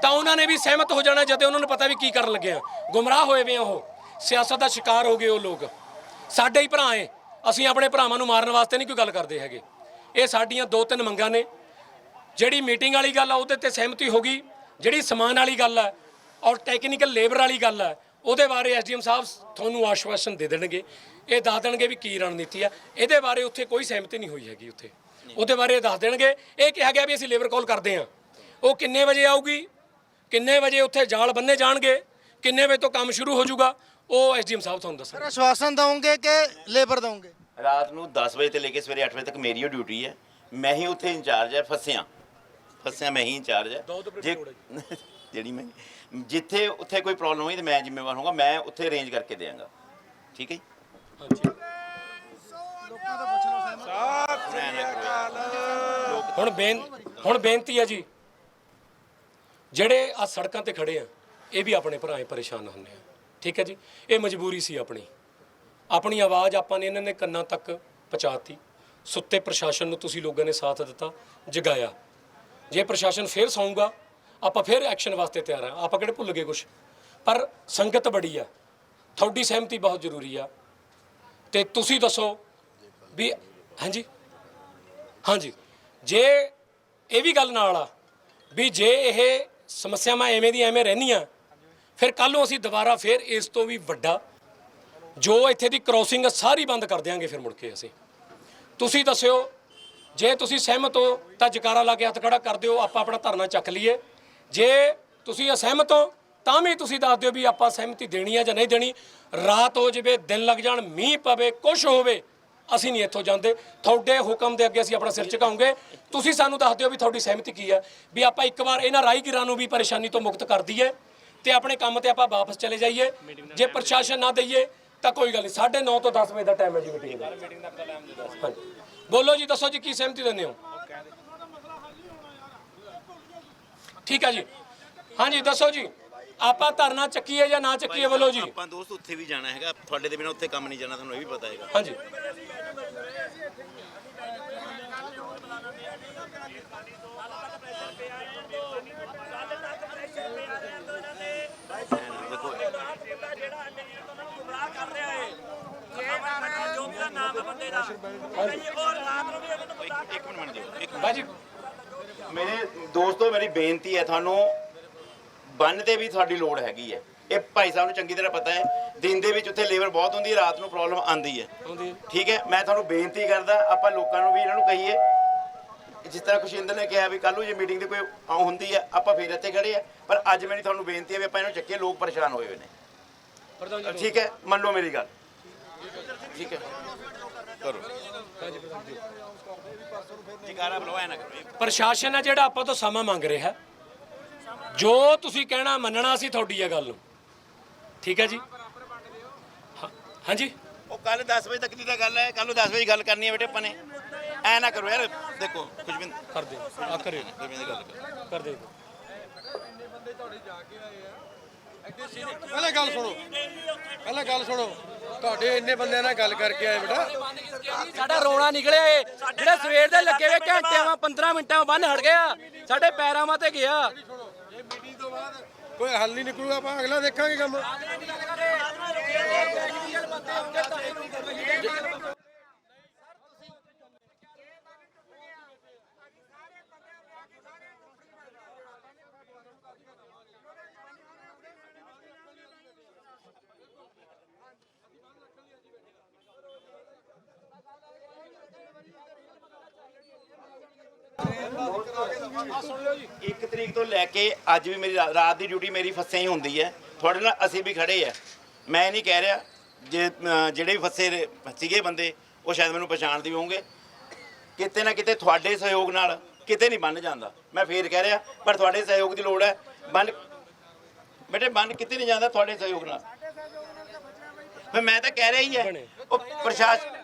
ਤਾਂ ਉਹਨਾਂ ਨੇ ਵੀ ਸਹਿਮਤ ਹੋ ਜਾਣਾ ਜਦੋਂ ਉਹਨਾਂ ਨੂੰ ਪਤਾ ਵੀ ਕੀ ਕਰਨ ਲੱਗੇ ਆ। ਗੁੰਮਰਾਹ ਹੋਏ ਵੇ ਆ ਉਹ। ਸਿਆਸਤ ਦਾ ਸ਼ਿਕਾਰ ਹੋ ਗਏ ਉਹ ਲੋਕ। ਸਾਡੇ ਹੀ ਭਰਾ ਏ ਅਸੀਂ ਆਪਣੇ ਭਰਾਵਾਂ ਨੂੰ ਮਾਰਨ ਵਾਸਤੇ ਨਹੀਂ ਕੋਈ ਗੱਲ ਕਰਦੇ ਹੈਗੇ। ਇਹ ਸਾਡੀਆਂ ਦੋ ਤਿੰਨ ਮੰਗਾਂ ਨੇ। ਜਿਹੜੀ ਮੀਟਿੰਗ ਵਾਲੀ ਗੱਲ ਆ, ਉਹਦੇ ਤੇ ਸਹਿਮਤੀ ਹੋ ਗਈ। ਜਿਹੜੀ ਸਮਾਨ ਵਾਲੀ ਗੱਲ ਆ, ਔਰ ਟੈਕਨੀਕਲ ਲੇਬਰ ਵਾਲੀ ਗੱਲ ਆ, ਉਹਦੇ ਬਾਰੇ ਐਸਡੀਐਮ ਸਾਹਿਬ ਤੁਹਾਨੂੰ ਆਸ਼ਵਾਸਨ ਦੇ ਦੇਣਗੇ। ਇਹ ਦੱਸ ਦੇਣਗੇ ਵੀ ਕੀ ਰਣਨੀਤੀ ਆ। ਇਹਦੇ ਬਾਰੇ ਉੱਥੇ ਕੋਈ ਸਹਿਮਤੀ ਨਹੀਂ ਹੋਈ ਹੈਗੀ ਉੱਥੇ। ਉਹਦੇ ਬਾਰੇ ਇਹ ਦੱਸ ਦੇਣਗੇ। ਇਹ ਕਿਹਾ ਗਿਆ ਵੀ ਅਸੀਂ ਲੇਬਰ ਕਾਲ ਕਰਦੇ ਆ ਉਹ ਕਿੰਨੇ ਵਜੇ ਆਊਗੀ? ਕਿੰਨੇ ਵਜੇ ਉੱਥੇ ਜਾਲ ਬੰਨੇ ਜਾਣਗੇ? ਕਿੰਨੇ ਵਜੇ ਤੋਂ ਕੰਮ ਸ਼ੁਰੂ ਹੋ ਜਾਊਗਾ? ਉਹ ਐਸਡੀਐਮ ਸਾਹਿਬ ਤੁਹਾਨੂੰ ਦੱਸਣਗੇ। ਸਰ ਆਸ਼ਵਾਸਨ ਦਵੋਗੇ ਕਿ ਲੇਬਰ ਦਵੋਗੇ? ਰਾਤ ਨੂੰ 10 ਵਜੇ ਤੋਂ ਲੈ ਕੇ ਸਵੇਰੇ 8 ਵਜੇ ਤੱਕ ਮੇਰੀ ਉਹ ਡਿਊਟੀ ਹੈ। ਮੈਂ ਹੀ ਉੱਥੇ ਇੰਚਾਰਜ ਹੈ ਫਸਿਆ। ਫਸਿਆ ਮੈਂ ਹੀ ਇੰਚਾਰਜ ਹੈ। ਜੇ ਜਿਹੜੀ ਮੈਂ ਜਿੱਥੇ ਉੱਥੇ ਕੋਈ ਪ੍ਰੋਬਲਮ ਹੋਈ ਤੇ ਮੈਂ ਜ਼ਿੰਮੇਵਾਰ ਹੋਊਗਾ ਮੈਂ ਉੱਥੇ ਅਰੇਂਜ ਕਰਕੇ ਦੇਵਾਂਗਾ। ਠੀਕ ਹੈ ਜੀ? ਹੁਣ ਬੇਨ, ਹੁਣ ਬੇਨਤੀ ਹੈ ਜੀ। ਜਿਹੜੇ ਆ ਸੜਕਾਂ ਤੇ ਖੜੇ ਆ, ਇਹ ਵੀ ਆਪਣੇ ਭਰਾਏ ਪਰੇਸ਼ਾਨ ਹੁੰਦੇ ਆ। ਠੀਕ ਹੈ ਜੀ? ਇਹ ਮਜਬੂਰੀ ਸੀ ਆਪਣੀ। ਆਪਣੀ ਆਵਾਜ਼ ਆਪਾਂ ਨੇ ਇਹਨਾਂ ਨੇ ਕੰਨਾਂ ਤੱਕ ਪਹੁੰਚਾਤੀ। ਸੁੱਤੇ ਪ੍ਰਸ਼ਾਸਨ ਨੂੰ ਤੁਸੀਂ ਲੋਕਾਂ ਨੇ ਸਾਥ ਦਿੱਤਾ, ਜਗਾਇਆ। ਜੇ ਪ੍ਰਸ਼ਾਸਨ ਫੇਰ ਸੌਂਗਾ ਆਪਾਂ ਫੇਰ ਐਕਸ਼ਨ ਵਾਸਤੇ ਤਿਆਰ ਆ। ਆਪਾਂ ਕਿਹੜੇ ਭੁੱਲ ਗਏ ਕੁਝ ਪਰ ਸੰਗਤ ਬੜੀ ਆ। ਤੁਹਾਡੀ ਸਹਿਮਤੀ ਬਹੁਤ ਜ਼ਰੂਰੀ ਆ। ਤੇ ਤੁਸੀਂ ਦੱਸੋ ਵੀ, ਹਾਂਜੀ? ਹਾਂਜੀ। ਜੇ ਇਹ ਵੀ ਗੱਲ ਨਾਲ ਆ ਵੀ ਜੇ ਇਹ ਸਮੱਸਿਆਵਾਂ ਐਵੇਂ ਦੀ ਐਵੇਂ ਰਹਿੰਦੀਆਂ, ਫਿਰ ਕੱਲ ਨੂੰ ਅਸੀਂ ਦੁਬਾਰਾ ਫਿਰ ਇਸ ਤੋਂ ਵੀ ਵੱਡਾ ਜੋ ਇੱਥੇ ਦੀ ਕ੍ਰੋਸਿੰਗ ਸਾਰੀ ਬੰਦ ਕਰ ਦਿਆਂਗੇ ਫਿਰ ਮੁੜ ਕੇ ਅਸੀਂ। ਤੁਸੀਂ ਦੱਸਿਓ, ਜੇ ਤੁਸੀਂ ਸਹਿਮਤ ਹੋ, ਤਾਂ ਜਕਾਰਾ ਲਾ ਕੇ ਹੱਥ ਖੜਾ ਕਰ ਦਿਓ, ਆਪਾਂ ਆਪਣਾ ਧਰਨਾ ਚੱਕ ਲਈਏ। ਜੇ ਤੁਸੀਂ ਅਸਹਿਮਤ ਹੋ ਤਾਂ ਵੀ ਤੁਸੀਂ ਦੱਸ ਦਿਓ ਵੀ ਆਪਾਂ ਸਹਿਮਤੀ ਦੇਣੀ ਹੈ ਜਾਂ ਨਹੀਂ ਦੇਣੀ। ਰਾਤ ਹੋ ਜਾਵੇ, ਦਿਨ ਲੱਗ ਜਾਣ, ਮੀਂਹ ਪਵੇ ਕੁਝ ਹੋਵੇ, ਅਸੀਂ ਨਹੀਂ ਇੱਥੋਂ ਜਾਂਦੇ। ਤੁਹਾਡੇ ਹੁਕਮ ਦੇ ਅੱਗੇ ਅਸੀਂ ਆਪਣਾ ਸਿਰ ਝੁਕਾਉਂਗੇ। ਤੁਸੀਂ ਸਾਨੂੰ ਦੱਸ ਦਿਓ ਵੀ ਤੁਹਾਡੀ ਸਹਿਮਤੀ ਕੀ ਹੈ। ਵੀ ਆਪਾਂ ਇੱਕ ਵਾਰ ਇਹਨਾਂ ਰਾਹਗੀਰਾਂ ਨੂੰ ਵੀ ਪਰੇਸ਼ਾਨੀ ਤੋਂ ਮੁਕਤ ਕਰ ਦਈਏ ਤੇ ਆਪਣੇ ਕੰਮ ਤੇ ਆਪਾਂ ਵਾਪਸ ਚਲੇ ਜਾਈਏ। ਜੇ ਪ੍ਰਸ਼ਾਸਨ ਨਾ ਦਈਏ, ਤਾਂ ਕੋਈ ਗੱਲ ਨਹੀਂ। 9:30 ਤੋਂ 10 ਵਜੇ ਦਾ ਟਾਈਮ ਹੈ ਜੀ ਮੀਟਿੰਗ ਦਾ। ਹਾਂਜੀ। ਬੋਲੋ ਜੀ, ਦੱਸੋ ਜੀ, ਕੀ ਸਹਿਮਤੀ ਦਿੰਦੇ ਹੋ? ਠੀਕ ਹੈ ਜੀ। ਹਾਂਜੀ, ਦੱਸੋ ਜੀ। ਆਪਾਂ ਧਰਨਾ ਚੱਕੀਏ ਜਾਂ ਨਾ ਚੱਕੀਏ ਬੋਲੋ ਜੀ। ਆਪਾਂ ਦੋਸਤ ਉੱਥੇ ਵੀ ਜਾਣਾ ਹੈਗਾ ਤੁਹਾਡੇ ਦੇ ਬਿਨਾਂ ਉੱਥੇ ਕੰਮ ਨਹੀਂ ਜਾਣਾ ਤੁਹਾਨੂੰ ਇਹ ਵੀ ਪਤਾ ਹੈਗਾ। ਹਾਂਜੀ। ਬਾਜੀ ਮੇਰੇ ਦੋਸਤੋ ਮੇਰੀ ਬੇਨਤੀ ਹੈ ਤੁਹਾਨੂੰ ਬੰਨ ਤੇ ਵੀ ਤੁਹਾਡੀ ਲੋੜ ਹੈਗੀ ਹੈ। ਇਹ ਭਾਈ ਸਾਹਿਬ ਨੂੰ ਚੰਗੀ ਤਰ੍ਹਾਂ ਪਤਾ ਹੈ। ਦਿਨ ਦੇ ਵਿੱਚ ਉੱਥੇ ਲੇਬਰ ਬਹੁਤ ਹੁੰਦੀ ਹੈ ਰਾਤ ਨੂੰ ਪ੍ਰੋਬਲਮ ਆਉਂਦੀ ਹੈ। ਠੀਕ ਹੈ ਮੈਂ ਤੁਹਾਨੂੰ ਬੇਨਤੀ ਕਰਦਾ ਆਪਾਂ ਲੋਕਾਂ ਨੂੰ ਵੀ ਇਹਨਾਂ ਨੂੰ ਕਹੀਏ। ਜਿਸ ਤਰ੍ਹਾਂ ਖੁਸ਼ਿੰਦਰ ਨੇ ਕਿਹਾ ਵੀ ਕੱਲ ਨੂੰ ਜੇ ਮੀਟਿੰਗ ਤੇ ਕੋਈ ਹੁੰਦੀ ਹੈ ਆਪਾਂ ਫੇਰ ਇੱਥੇ ਖੜੇ ਆ ਪਰ ਅੱਜ ਮੇਰੀ ਤੁਹਾਨੂੰ ਬੇਨਤੀ ਹੈ ਵੀ ਆਪਾਂ ਇਹਨੂੰ ਚੱਕੀਏ ਲੋਕ ਪਰੇਸ਼ਾਨ ਹੋਏ ਹੋਏ ਨੇ। ਠੀਕ ਹੈ ਮੰਨ ਲਓ ਮੇਰੀ ਗੱਲ। ਠੀਕ ਹੈ। ਕਰੋ। ਪ੍ਰਸ਼ਾਸਨ ਹੈ ਜਿਹੜਾ ਆਪਾਂ ਤੋਂ ਸਮਾਂ ਮੰਗ ਰਿਹਾ ਹੈ। ਜੋ ਤੁਸੀਂ ਕਹਿਣਾ ਮੰਨਣਾ ਸੀ ਤੁਹਾਡੀ ਇਹ ਗੱਲ ਨੂੰ। ਠੀਕ ਹੈ ਜੀ? ਹਾਂ- ਹਾਂਜੀ? ਉਹ ਕੱਲ 10 ਵਜੇ ਤੱਕ ਦੀ ਤਾਂ ਗੱਲ ਹੈ ਕੱਲ ਨੂੰ 10 ਵਜੇ ਗੱਲ ਕਰਨੀ ਹੈ ਬੇਟੇ ਆਪਾਂ ਨੇ। ਐ ਨਾ ਕਰੋ ਯਾਰ ਦੇਖੋ ਖੁਸ਼ਬਿੰਦ ਕਰ ਦੇ ਆ ਕਰੇ ਖੁਸ਼ਬਿੰਦ ਦੀ ਗੱਲ ਕਰੋ। ਕਰ ਦੇ ਪਹਿਲਾਂ ਗੱਲ ਸੁਣੋ। ਪਹਿਲਾਂ ਗੱਲ ਸੁਣੋ। ਤੁਹਾਡੇ ਇੰਨੇ ਬੰਦਿਆਂ ਨਾਲ ਗੱਲ ਕਰਕੇ ਆਏ ਬੇਟਾ। ਸਾਡਾ ਰੋਣਾ ਨਿਕਲਿਆ ਏ। ਜਿਹੜੇ ਸਵੇਰ ਦੇ ਲੱਗੇ ਹੋਏ ਘੰਟਿਆਂ ਵਾ 15 ਮਿੰਟਾਂ ਬੰਨ ਹਟ ਗਿਆ। ਸਾਡੇ ਪੈਰਾਂ 'ਮਾ ਤੇ ਗਿਆ। ਬਾਅਦ ਕੋਈ ਹੱਲ ਨਹੀਂ ਨਿਕਲੂਗਾ ਆਪਾਂ ਅਗਲਾ ਦੇਖਾਂਗੇ ਕੰਮ। ਇੱਕ ਤਰੀਕ ਤੋਂ ਲੈ ਕੇ ਅੱਜ ਵੀ ਮੇਰੀ ਰਾ- ਰਾਤ ਦੀ ਡਿਊਟੀ ਮੇਰੀ ਫਸੇ ਹੀ ਹੁੰਦੀ ਹੈ ਤੁਹਾਡੇ ਨਾਲ ਅਸੀਂ ਵੀ ਖੜੇ ਆ ਮੈਂ ਨਹੀਂ ਕਹਿ ਰਿਹਾ ਜੇ ਅ, ਜਿਹੜੇ ਵੀ ਫਸੇ ਰਹੇ ਸੀਗੇ ਬੰਦੇ ਉਹ ਸ਼ਾਇਦ ਮੈਨੂੰ ਪਛਾਣਦੇ ਵੀ ਹੋਣਗੇ ਕਿਤੇ ਨਾ ਕਿਤੇ ਤੁਹਾਡੇ ਸਹਿਯੋਗ ਨਾਲ ਕਿਤੇ ਨਹੀਂ ਬੰਨ ਜਾਂਦਾ ਮੈਂ ਫੇਰ ਕਹਿ ਰਿਹਾ ਪਰ ਤੁਹਾਡੇ ਸਹਿਯੋਗ ਦੀ ਲੋੜ ਹੈ ਬੰਨ ਬੇਟੇ ਬੰਨ ਕਿਤੇ ਨਹੀਂ ਜਾਂਦਾ ਤੁਹਾਡੇ ਸਹਿਯੋਗ ਨਾਲ ਮੈਂ ਮੈਂ ਤਾਂ ਕਹਿ ਰਿਹਾ ਹੀ ਹੈ ਉਹ ਪ੍ਰਸ਼ਾਸਨ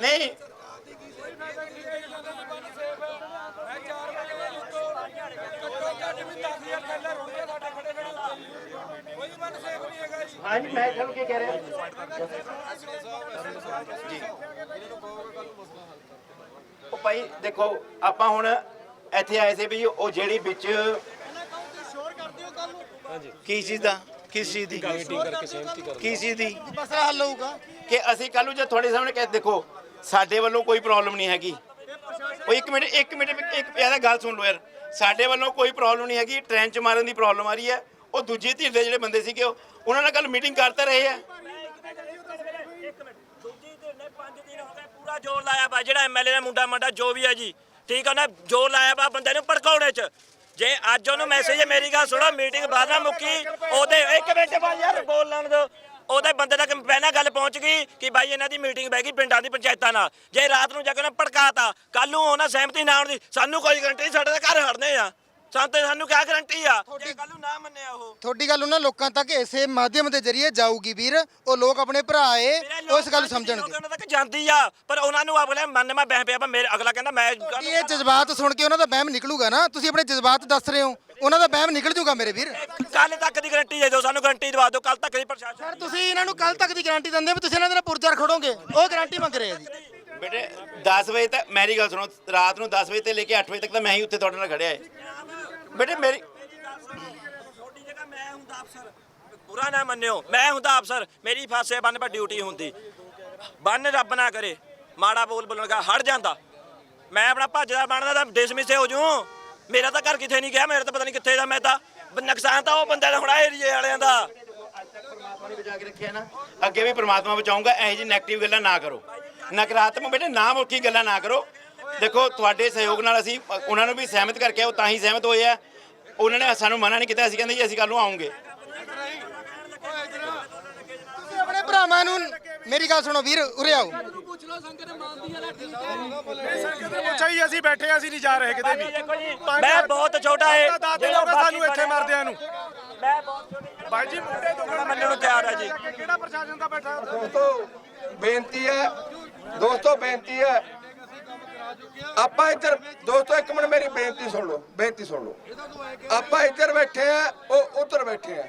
ਨਹੀਂ ਹਾਂਜੀ ਮੈਂ ਤੁਹਾਨੂੰ ਕੀ ਕਹਿ ਰਿਹਾ? ਜੀ ਉਹ ਭਾਈ ਦੇਖੋ ਆਪਾਂ ਹੁਣ ਇੱਥੇ ਆਏ ਸੀ ਵੀ ਉਹ ਜਿਹੜੀ ਵਿੱਚ ਕੀ ਚੀਜ਼ ਦਾ? ਕਿਸ ਚੀਜ਼ ਦੀ? ਮੀਟਿੰਗ ਕਰਕੇ ਸਹਿਮਤੀ ਕਰ। ਕੀ ਚੀਜ਼ ਦੀ? ਮਸਲਾ ਹੱਲ ਹੋਊਗਾ। ਕਿ ਅਸੀਂ ਕੱਲ ਨੂੰ ਜੇ ਤੁਹਾਡੇ ਸਾਹਮਣੇ ਕਹਿ ਦੇਖੋ ਸਾਡੇ ਵੱਲੋਂ ਕੋਈ ਪ੍ਰੋਬਲਮ ਨਹੀਂ ਹੈਗੀ। ਉਹ ਇੱਕ ਮਿੰਟ ਇੱਕ ਮਿੰਟ ਇੱਕ ਇਹਦਾ ਗੱਲ ਸੁਣ ਲਓ ਯਾਰ। ਸਾਡੇ ਵੱਲੋਂ ਕੋਈ ਪ੍ਰੋਬਲਮ ਨਹੀਂ ਹੈਗੀ ਟ੍ਰੈਨ ਮਾਰਨ ਦੀ ਪ੍ਰੋਬਲਮ ਆ ਰਹੀ ਹੈ। ਉਹ ਦੂਜੀ ਧਿਰ ਦੇ ਜਿਹੜੇ ਬੰਦੇ ਸੀਗੇ, ਉਹਨਾਂ ਨਾਲ ਕੱਲ ਮੀਟਿੰਗ ਕਰਤੇ ਰਹੇ ਆ। ਪੂਰਾ ਜ਼ੋਰ ਲਾਇਆ ਵਾ, ਜਿਹੜਾ ਐਮਐਲਏ ਦਾ ਮੁੰਡਾ ਮੰਡਾ ਜੋ ਵੀ ਹੈ ਜੀ। ਠੀਕ ਆ ਨਾ, ਜ਼ੋਰ ਲਾਇਆ ਵਾ ਬੰਦੇ ਨੂੰ ਭੜਕਾਉਣੇ ਚ। ਜੇ ਅੱਜ ਉਹਨੂੰ ਮੈਸੇਜ ਮੇਰੀ ਗੱਲ ਸੁਣੋ ਮੀਟਿੰਗ ਬਾਅਦ ਨਾ ਮੁੱਕੀ, ਉਹਦੇ ਇੱਕ ਮਿੰਟ ਬਾਅਦ ਯਾਰ ਬੋਲ ਲੈਣ ਦਿਓ ਉਹਦੇ ਬੰਦੇ ਤੱਕ ਪਹਿਲਾਂ ਗੱਲ ਪਹੁੰਚ ਗਈ ਕਿ ਬਾਈ ਇਹਨਾਂ ਦੀ ਮੀਟਿੰਗ ਬਹਿ ਗਈ ਪਿੰਡਾਂ ਦੀ ਪੰਚਾਇਤਾਂ ਨਾਲ। ਜੇ ਰਾਤ ਨੂੰ ਜਾ ਕੇ ਨਾ ਭੜਕਾਤਾ ਕੱਲ ਨੂੰ ਉਹਨਾਂ ਸਹਿਮਤੀ ਨਾ ਦੀ ਸਾਨੂੰ ਕੋਈ ਗਰੰਟੀ ਸਾਡੇ ਤਾਂ ਘਰ ਹੜਨੇ ਆ। ਸਾਨੂੰ ਤੇ ਸਾਨੂੰ ਕਿਆ ਗਰੰਟੀ ਆ? ਜੇ ਕੱਲ ਨੂੰ ਨਾ ਮੰਨਿਆ ਉਹ। ਤੁਹਾਡੀ ਗੱਲ ਉਹਨਾਂ ਲੋਕਾਂ ਤੱਕ ਇਸੇ ਮਾਧਿਅਮ ਦੇ ਜ਼ਰੀਏ ਜਾਊਗੀ ਵੀਰ। ਉਹ ਲੋਕ ਆਪਣੇ ਭਰਾ ਏ ਉਹ ਇਸ ਗੱਲ ਨੂੰ ਸਮਝਣਗੇ। ਉਹਨਾਂ ਤੱਕ ਜਾਂਦੀ ਆ ਪਰ ਉਹਨਾਂ ਨੂੰ ਅਗਲੇ ਮਨ ਮੈਂ ਬਹਿ ਪਿਆ ਮੇਰੇ ਅਗਲਾ ਕਹਿੰਦਾ ਮੈਂ ਇਹ ਜਜ਼ਬਾਤ ਸੁਣ ਕੇ ਉਹਨਾਂ ਦਾ ਵਹਿਮ ਨਿਕਲੂਗਾ ਨਾ। ਤੁਸੀਂ ਆਪਣੇ ਜਜ਼ਬਾਤ ਦੱਸ ਰਹੇ ਹੋ। ਉਹਨਾਂ ਦਾ ਵਹਿਮ ਨਿਕਲ ਜੂਗਾ ਮੇਰੇ ਵੀਰ। ਕੱਲ ਤੱਕ ਦੀ ਗਰੰਟੀ ਦੇ ਦਿਓ ਸਾਨੂੰ ਗਰੰਟੀ ਦਵਾ ਦਿਓ ਕੱਲ ਤੱਕ ਦੀ ਪ੍ਰਸ਼ਾਸਨ ਸਰ ਤੁਸੀਂ ਇਹਨਾਂ ਨੂੰ ਕੱਲ ਤੱਕ ਦੀ ਗਾਰੰਟੀ ਦਿੰਦੇ ਹੋ ਵੀ ਤੁਸੀਂ ਇਹਨਾਂ ਦੇ ਨਾਲ ਪੁਰਜਾ ਖੜੋਗੇ ਉਹ ਗਾਰੰਟੀ ਮੰਗ ਰਹੇ ਆ ਜੀ। ਬੇਟੇ 10 ਵਜੇ ਤੱਕ ਮੇਰੀ ਗੱਲ ਸੁਣੋ ਰਾਤ ਨੂੰ 10 ਵਜੇ ਤੇ ਲੈ ਕੇ 8 ਵਜੇ ਤੱਕ ਤਾਂ ਮੈਂ ਹੀ ਉੱਥੇ ਤੁਹਾਡੇ ਨਾਲ ਖੜਿਆ ਏ। ਬੇਟੇ ਮੇਰੀ ਛੋਟੀ ਜਗ੍ਹਾ ਮੈਂ ਹੁੰਦਾ ਅਫਸਰ। ਬੁਰਾ ਨਾ ਮੰਨਿਓ ਮੈਂ ਹੁੰਦਾ ਅਫਸਰ। ਮੇਰੀ ਫਾਸੇ ਬੰਨ ਪਰ ਡਿਊਟੀ ਹੁੰਦੀ। ਬੰਨ ਰੱਬ ਨਾ ਕਰੇ। ਮਾੜਾ ਬੋਲ ਬੋਲਣਗਾ ਹਟ ਜਾਂਦਾ। ਮੈਂ ਆਪਣਾ ਭੱਜਦਾ ਬਣਦਾ ਤਾਂ ਡਿਸਮਿਸ ਹੋ ਜੂ। ਮੇਰਾ ਤਾਂ ਘਰ ਕਿੱਥੇ ਨਹੀਂ ਗਿਆ ਮੇਰਾ ਤਾਂ ਪਤਾ ਨਹੀਂ ਕਿੱਥੇ ਦਾ ਮੈਂ ਤਾਂ ਨੁਕਸਾਨ ਤਾਂ ਉਹ ਬੰਦੇ ਦਾ ਹੋਣਾ ਏਰੀਏ ਵਾਲਿਆਂ ਦਾ। ਪਰਮਾਤਮਾ ਨੇ ਬਚਾ ਕੇ ਰੱਖਿਆ ਨਾ ਅੱਗੇ ਵੀ ਪਰਮਾਤਮਾ ਬਚਾਊਗਾ ਇਹੋ ਜਿਹੀ ਨੈਗੇਟਿਵ ਗੱਲਾਂ ਨਾ ਕਰੋ। ਨਕਾਰਾਤਮਕ ਬੇਟੇ ਨਾ ਮੁਲਕੀ ਗੱਲਾਂ ਨਾ ਕਰੋ। ਦੇਖੋ ਤੁਹਾਡੇ ਸਹਿਯੋਗ ਨਾਲ ਅਸੀਂ ਉਹਨਾਂ ਨੂੰ ਵੀ ਸਹਿਮਤ ਕਰਕੇ ਉਹ ਤਾਂ ਹੀ ਸਹਿਮਤ ਹੋਏ ਆ। ਉਹਨਾਂ ਨੇ ਸਾਨੂੰ ਮਨਾ ਨਹੀਂ ਕੀਤਾ ਅਸੀਂ ਕਹਿੰਦੇ ਜੀ ਅਸੀਂ ਕੱਲ ਨੂੰ ਆਉਂਗੇ। ਤੁਸੀਂ ਆਪਣੇ ਭਰਾਵਾਂ ਨੂੰ ਮੇਰੀ ਗੱਲ ਸੁਣੋ ਵੀਰ ਉਰੇ ਆਓ। ਪੁੱਛਿਆ ਹੀ। ਅਸੀਂ ਬੈਠੇ ਅਸੀਂ ਨਹੀਂ ਜਾ ਰਹੇ ਕਿਤੇ ਵੀ। ਦੇਖੋ ਜੀ ਮੈਂ ਬਹੁਤ ਛੋਟਾ ਏ ਦੱਸ ਦਿਨ ਜਿਹੜਾ ਹੋ ਗਏ ਸਾਨੂੰ ਬਾਕੀ ਇੱਥੇ ਮਰਦਿਆਂ ਨੂੰ। ਮੈਂ ਬਹੁਤ ਛੋਟੇ ਬਾਈ ਜੀ ਮੁੰਡੇ ਤੋਂ ਮੈਂ ਮੰਨਣ ਨੂੰ ਤਿਆਰ ਆ। ਜੀ। ਕਿਹੜਾ ਪ੍ਰਸ਼ਾਸਨ ਦਾ ਬੈਠਾ? ਦੋਸਤੋ ਬੇਨਤੀ ਹੈ ਦੋਸਤੋ ਬੇਨਤੀ ਹੈ। ਆਪਾਂ ਇੱਧਰ ਦੋਸਤੋ ਇੱਕ ਮਿੰਟ ਮੇਰੀ ਬੇਨਤੀ ਸੁਣ ਲਓ ਬੇਨਤੀ ਸੁਣ ਲਓ। ਆਪਾਂ ਇੱਧਰ ਬੈਠੇ ਆ ਉਹ ਉੱਧਰ ਬੈਠੇ ਆ।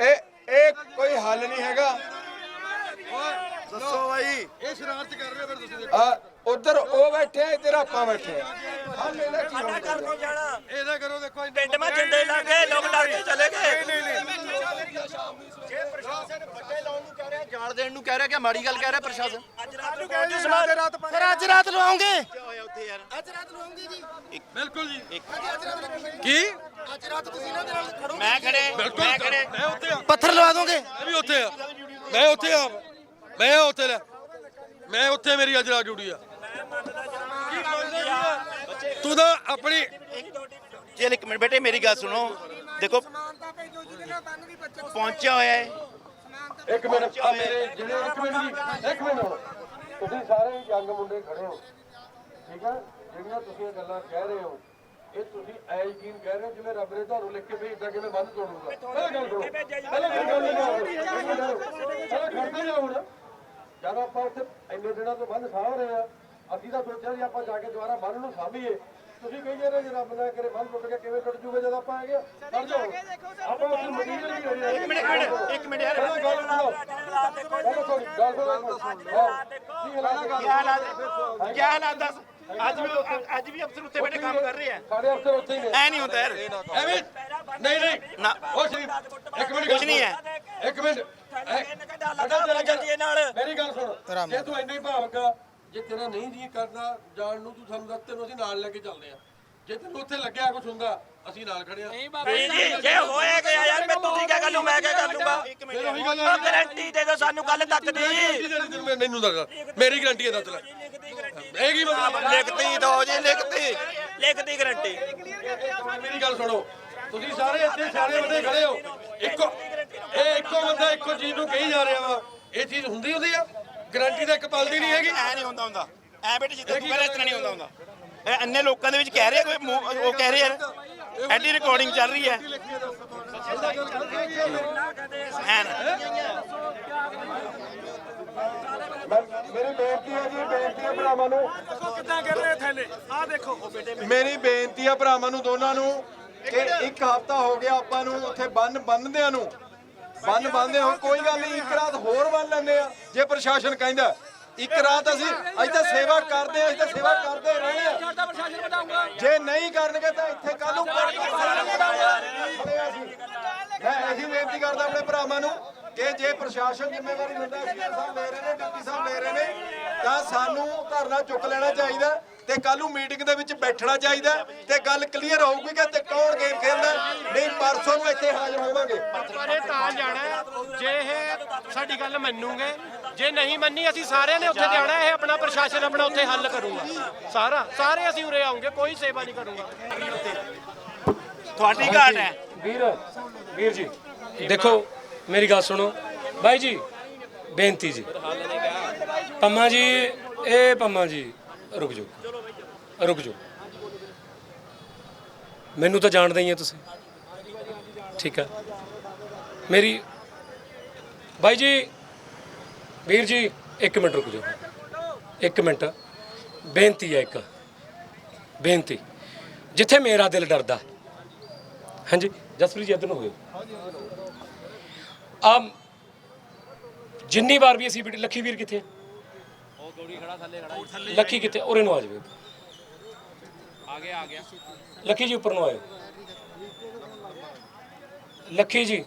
ਇਹ ਇਹ ਕੋਈ ਹੱਲ ਨਹੀਂ ਹੈਗਾ। ਦੱਸੋ ਬਾਈ। ਆ ਉਧਰ ਉਹ ਬੈਠੇ ਆ ਇੱਧਰ ਆਪਾਂ ਬੈਠੇ ਆ। ਹੱਲ ਇਹਦਾ ਕੀ ਹੋਣਾ ਘਰ ਨੂੰ ਜਾਣਾ। ਇਹਦਾ ਕਰੋ ਦੇਖੋ ਪਿੰਡ ਮਾ ਜਿੰਦੇ ਲੱਗ ਲੋਕ ਡਰ ਕੇ ਚਲੇ ਗਏ। ਜੇ ਪ੍ਰਸ਼ਾਸਨ ਵੱਡੇ ਲਾਉਣ ਨੂੰ ਕਹਿ ਰਿਹਾ ਜਾਲ ਦੇਣ ਨੂੰ ਕਹਿ ਰਿਹਾ ਕਿ ਮਾੜੀ ਗੱਲ ਕਹਿ ਰਿਹਾ ਪ੍ਰਸ਼ਾਸਨ? ਅੱਜ ਰਾਤ ਨੂੰ ਜੀ ਸਮਾਂ ਦੇ ਰਾਤ ਫਿਰ ਅੱਜ ਰਾਤ ਲਵਾਉਂਗੇ ਹੋਇਆ ਉੱਥੇ ਯਾਰ? ਬਿਲਕੁਲ ਜੀ। ਕੀ? ਅੱਜ ਰਾਤ ਤੁਸੀਂ ਇਹਨਾਂ ਦੇ ਨਾਲ ਖੜੋ ਮੈਂ ਖੜੇ। ਮੈਂ ਖੜੇ। ਮੈਂ ਉੱਥੇ ਆ। ਪੱਥਰ ਲਵਾ ਦੋਗੇ? ਮੈਂ ਵੀ ਉੱਥੇ ਆ। ਮੈਂ ਉੱਥੇ ਆ। ਮੈਂ ਉੱਥੇ ਲੈ ਮੈਂ ਉੱਥੇ ਮੇਰੀ ਅੱਜ ਰਾਤ ਡਿਊਟੀ ਆ। ਤੂੰ ਤਾਂ ਆਪਣੀ ਚਲ ਇੱਕ ਮਿੰਟ ਬੇਟੇ ਮੇਰੀ ਗੱਲ ਸੁਣੋ। ਦੇਖੋ ਪਹੁੰਚਿਆ ਹੋਇਆ ਹੈ। ਇੱਕ ਮਿੰਟ ਆ ਮੇਰੇ ਜਿਹੜੇ ਇੱਕ ਮਿੰਟ ਜੀ ਇੱਕ ਮਿੰਟ ਤੁਸੀਂ ਸਾਰੇ ਯੰਗ ਮੁੰਡੇ ਖੜੇ ਹੋ। ਠੀਕ ਆ ਜਿਹੜੀਆਂ ਤੁਸੀਂ ਇਹ ਗੱਲਾਂ ਕਹਿ ਰਹੇ ਹੋ ਇਹ ਤੁਸੀਂ ਐ ਯਕੀਨ ਕਹਿ ਰਹੇ ਹੋ ਜਿਵੇਂ ਰੱਬ ਨੇ ਤੁਹਾਨੂੰ ਲਿਖ ਕੇ ਭੇਜਦਾ ਕਿਵੇਂ ਬੰਦ ਤੋੜੂਗਾ। ਪਹਿਲਾਂ ਗੱਲ ਕਰੋ ਪਹਿਲਾਂ ਗੱਲ ਨਹੀਂ ਪਹਿਲਾਂ ਖੜਦੇ ਜਾ ਹੁਣ। ਜਦ ਆਪਾਂ ਉੱਥੇ ਇੰਨੇ ਦਿਨਾਂ ਤੋਂ ਬੰਦ ਸਾਂਭ ਰਹੇ ਆ ਅਸੀਂ ਤਾਂ ਸੋਚਿਆ ਸੀ ਆਪਾਂ ਜਾ ਕੇ ਦੁਬਾਰਾ ਬੰਨ ਨੂੰ ਸਾਂਭੀਏ। ਤੁਸੀਂ ਕਹੀ ਜਾਂਦੇ ਜੇ ਰੱਬ ਨਾ ਕਰੇ ਬੰਦ ਟੁੱਟ ਕੇ ਕਿਵੇਂ ਟੁੱਟ ਜੂਗਾ ਜਦ ਆਪਾਂ ਆ? ਗਏ ਖੜ ਜਾਓ। ਆਪਾਂ ਉੱਥੇ ਮਟੀਰੀਅਲ ਨਹੀਂ ਕਰੀ ਇੱਕ ਮਿੰਟ ਇੱਕ ਮਿੰਟ ਇੱਕ ਮਿੰਟ ਯਾਰ। ਗੱਲ ਸੁਣੋ। ਪਹਿਲਾਂ ਸੁਣੋ। ਗੱਲ ਸੁਣੋ। ਹਾਂ। ਕੀ ਹਾਲਾਤ ਹੈ? ਕੀ ਹਾਲਾਤ ਦੱਸ। ਅੱਜ ਵੀ ਅੱਜ ਵੀ ਅਫਸਰ ਉੱਤੇ ਬੈਠੇ ਕੰਮ ਕਰ ਰਹੇ ਆ। ਸਾਡੇ ਅਫਸਰ ਉੱਥੇ ਹੀ ਨੇ। ਐ ਨਹੀਂ ਹੁੰਦਾ ਯਾਰ। ਐਵੇਂ ਨਹੀਂ ਨਹੀਂ। ਨਾ। ਉਹ ਸ਼ਰੀਫ ਇੱਕ ਮਿੰਟ ਕੁਛ ਨਹੀਂ ਹੈ। ਇੱਕ ਮਿੰਟ। ਲੱਗ ਜਾਂਦੀ ਹੈ ਨਾਲ। ਮੇਰੀ ਗੱਲ ਸੁਣ। ਜੇ ਤੂੰ ਇੰਨਾ ਹੀ ਭਾਵਕ ਆ ਜੇ ਤੇਰਾ ਨਹੀਂ ਜੀ ਕਰਦਾ ਜਾਣ ਨੂੰ ਤੂੰ ਸਾਨੂੰ ਦੱਸ ਤੈਨੂੰ ਅਸੀਂ ਨਾਲ ਲੈ ਕੇ ਚੱਲਦੇ ਆ ਜੇ ਤੈਨੂੰ ਉੱਥੇ ਲੱਗਿਆ ਕੁਝ ਹੁੰਦਾ ਅਸੀਂ ਨਾਲ ਖੜੇ ਆ ਨਹੀਂ ਜੀ ਜੇ ਹੋਇਆ ਗਿਆ ਯਾਰ ਮੈਂ ਤੁਸੀਂ ਕਿਆ ਕਰ ਲੂ ਮੈਂ ਕਿਆ ਕਰ ਲੂੰਗਾ? ਫਿਰ ਉਹੀ ਗੱਲ ਉਹ ਗਾਰੰਟੀ ਦੇ ਦਿਓ ਸਾਨੂੰ ਕੱਲ ਤੱਕ ਦੀ। ਦੀ ਮੈਨੂੰ ਦੱਸ। ਮੇਰੀ ਗਰੰਟੀ ਹੈ ਦੱਸ ਲੈ। ਇਹ ਕੀ ਮਤਲਬ ਲਿਖਤੀ ਦੋ ਜੀ ਲਿਖਤੀ। ਲਿਖਤੀ ਗਾਰੰਟੀ। ਮੇਰੀ ਗੱਲ ਸੁਣੋ ਤੁਸੀਂ ਸਾਰੇ ਇੱਥੇ ਸਾਰੇ ਬੰਦੇ ਖੜੇ ਹੋ। ਇੱਕੋ ਇਹ ਇੱਕੋ ਬੰਦਾ ਇੱਕੋ ਚੀਜ਼ ਨੂੰ ਕਹੀ ਜਾ ਰਿਹਾ ਵਾ। ਇਹ ਚੀਜ਼ ਹੁੰਦੀ ਹੁੰਦੀ ਆ। ਗਰੰਟੀ ਤਾਂ ਇੱਕ ਪਲ ਦੀ ਨਹੀਂ ਹੈਗੀ। ਐ ਨਹੀਂ ਹੁੰਦਾ ਹੁੰਦਾ। ਐ ਬੇਟੇ ਜਿੱਦਾਂ ਤੂੰ ਕਹਿ ਰਿਹਾ ਇਸ ਤਰ੍ਹਾਂ ਨਹੀਂ ਹੁੰਦਾ ਹੁੰਦਾ। ਇਹ ਅੰਨੇ ਲੋਕਾਂ ਦੇ ਵਿੱਚ ਕਹਿ ਰਿਹਾ ਕੋਈ ਮੂੰਹ- ਉਹ ਕਹਿ ਰਿਹਾ। ਯਾਰ ਐਡੀ ਰਿਕਾਰਡਿੰਗ ਚੱਲ ਰਹੀ ਹੈ। ਐ ਨਾ ਮੇਰੀ ਬੇਨਤੀ ਹੈ ਜੀ ਬੇਨਤੀ ਹੈ ਭਰਾਵਾਂ ਨੂੰ। ਕਿੱਦਾਂ ਕਰ ਰਹੇ ਥੈਲੇ ਆਹ ਦੇਖੋ। ਉਹ ਬੇਟੇ ਮੇਰੀ ਬੇਨਤੀ ਹੈ ਭਰਾਵਾਂ ਨੂੰ ਦੋਨਾਂ ਨੂੰ ਕਿ ਇੱਕ ਹਫਤਾ ਹੋ ਗਿਆ ਆਪਾਂ ਨੂੰ ਉੱਥੇ ਬੰਨ ਬੰਨਦਿਆਂ ਨੂੰ। ਬੰਨ ਬੰਨਦੇ ਹੋ ਕੋਈ ਗੱਲ ਨਹੀਂ ਇੱਕ ਰਾਤ ਹੋਰ ਬੰਨ ਲੈਂਦੇ ਆ ਜੇ ਪ੍ਰਸ਼ਾਸਨ ਕਹਿੰਦਾ। ਇੱਕ ਰਾਤ ਅਸੀਂ ਅੱਜ ਤਾਂ ਸੇਵਾ ਕਰਦੇ ਆ ਅਸੀਂ ਤਾਂ ਸੇਵਾ ਕਰਦੇ ਰਹੇ ਆ। ਜੇ ਨਹੀਂ ਕਰਨਗੇ ਤਾਂ ਇੱਥੇ ਕੱਲ ਨੂੰ ਖੜੇ ਆ ਅਸੀਂ। ਮੈਂ ਇਹੀ ਬੇਨਤੀ ਕਰਦਾ ਆਪਣੇ ਭਰਾਵਾਂ ਨੂੰ ਕਿ ਜੇ ਪ੍ਰਸ਼ਾਸਨ ਜ਼ਿੰਮੇਵਾਰੀ ਲੈਂਦਾ ਸੀਐਮ ਸਾਹਿਬ ਲੈ ਰਹੇ ਨੇ ਡਿਪਟੀ ਸਾਹਿਬ ਲੈ ਰਹੇ ਨੇ ਤਾਂ ਸਾਨੂੰ ਧਰਨਾ ਚੁੱਕ ਲੈਣਾ ਚਾਹੀਦਾ ਤੇ ਕੱਲ ਨੂੰ ਮੀਟਿੰਗ ਦੇ ਵਿੱਚ ਬੈਠਣਾ ਚਾਹੀਦਾ ਤੇ ਗੱਲ ਕਲੀਅਰ ਹੋਊਗੀ ਕਿ ਤੇ ਕੌਣ ਗੇਮ ਖੇਡਦਾ ਨਹੀਂ ਪਰਸੋਂ ਨੂੰ ਇੱਥੇ ਹਾਜ਼ਰ ਹੋਵਾਂਗੇ ਇਹ ਤਾਂ ਜਾਣਾ ਜੇ ਇਹ ਸਾਡੀ ਗੱਲ ਮੰਨੂਗੇ ਜੇ ਨਹੀਂ ਮੰਨੀ ਅਸੀਂ ਸਾਰਿਆਂ ਨੇ ਉੱਥੇ ਜਾਣਾ ਇਹ ਆਪਣਾ ਪ੍ਰਸ਼ਾਸਨ ਆਪਣਾ ਉੱਥੇ ਹੱਲ ਕਰੂਗਾ। ਸਾਰਾ ਸਾਰੇ ਅਸੀਂ ਉਰੇ ਆਉਂਗੇ ਕੋਈ ਸੇਵਾ ਨਹੀਂ ਕਰੂਗਾ। ਤੁਹਾਡੀ ਘਾਟ ਹੈ। ਵੀਰ ਵੀਰ ਜੀ। ਦੇਖੋ ਮੇਰੀ ਗੱਲ ਸੁਣੋ। ਬਾਈ ਜੀ, ਬੇਨਤੀ ਜੀ। ਪੰਮਾ ਜੀ, ਇਹ ਪੰਮਾ ਜੀ, ਰੁਕ ਜਾਓ। ਰੁਕ ਜਾਓ। ਮੈਨੂੰ ਤਾਂ ਜਾਣਦੇ ਹੀ ਆ ਤੁਸੀਂ। ਠੀਕ ਆ। ਮੇਰੀ, ਬਾਈ ਜੀ, ਵੀਰ ਜੀ, ਇੱਕ ਮਿੰਟ ਰੁਕ ਜਾਓ। ਇੱਕ ਮਿੰਟ। ਬੇਨਤੀ ਹੈ ਇੱਕ। ਬੇਨਤੀ। ਜਿੱਥੇ ਮੇਰਾ ਦਿਲ ਡਰਦਾ। ਹਾਂਜੀ, ਜਸਪ੍ਰੀਤ ਜੀ, ਇੱਧਰ ਨੂੰ ਹੋਇਓ ਆ ਜਿੰਨੀ ਵਾਰ ਵੀ ਅਸੀਂ ਵੀਡੀਓ ਲੱਖੀ ਵੀਰ ਕਿੱਥੇ? ਉਹ ਗੋੜੀ ਖੜਾ ਥੱਲੇ ਖੜਾ ਲੱਖੀ ਕਿੱਥੇ? ਉਰੇ ਨੂੰ ਆ ਜਾਵੇ ਆ ਗਿਆ ਆ ਗਿਆ ਲੱਖੀ ਜੀ ਉੱਪਰ ਨੂੰ ਆਇਓ। ਲੱਖੀ ਜੀ।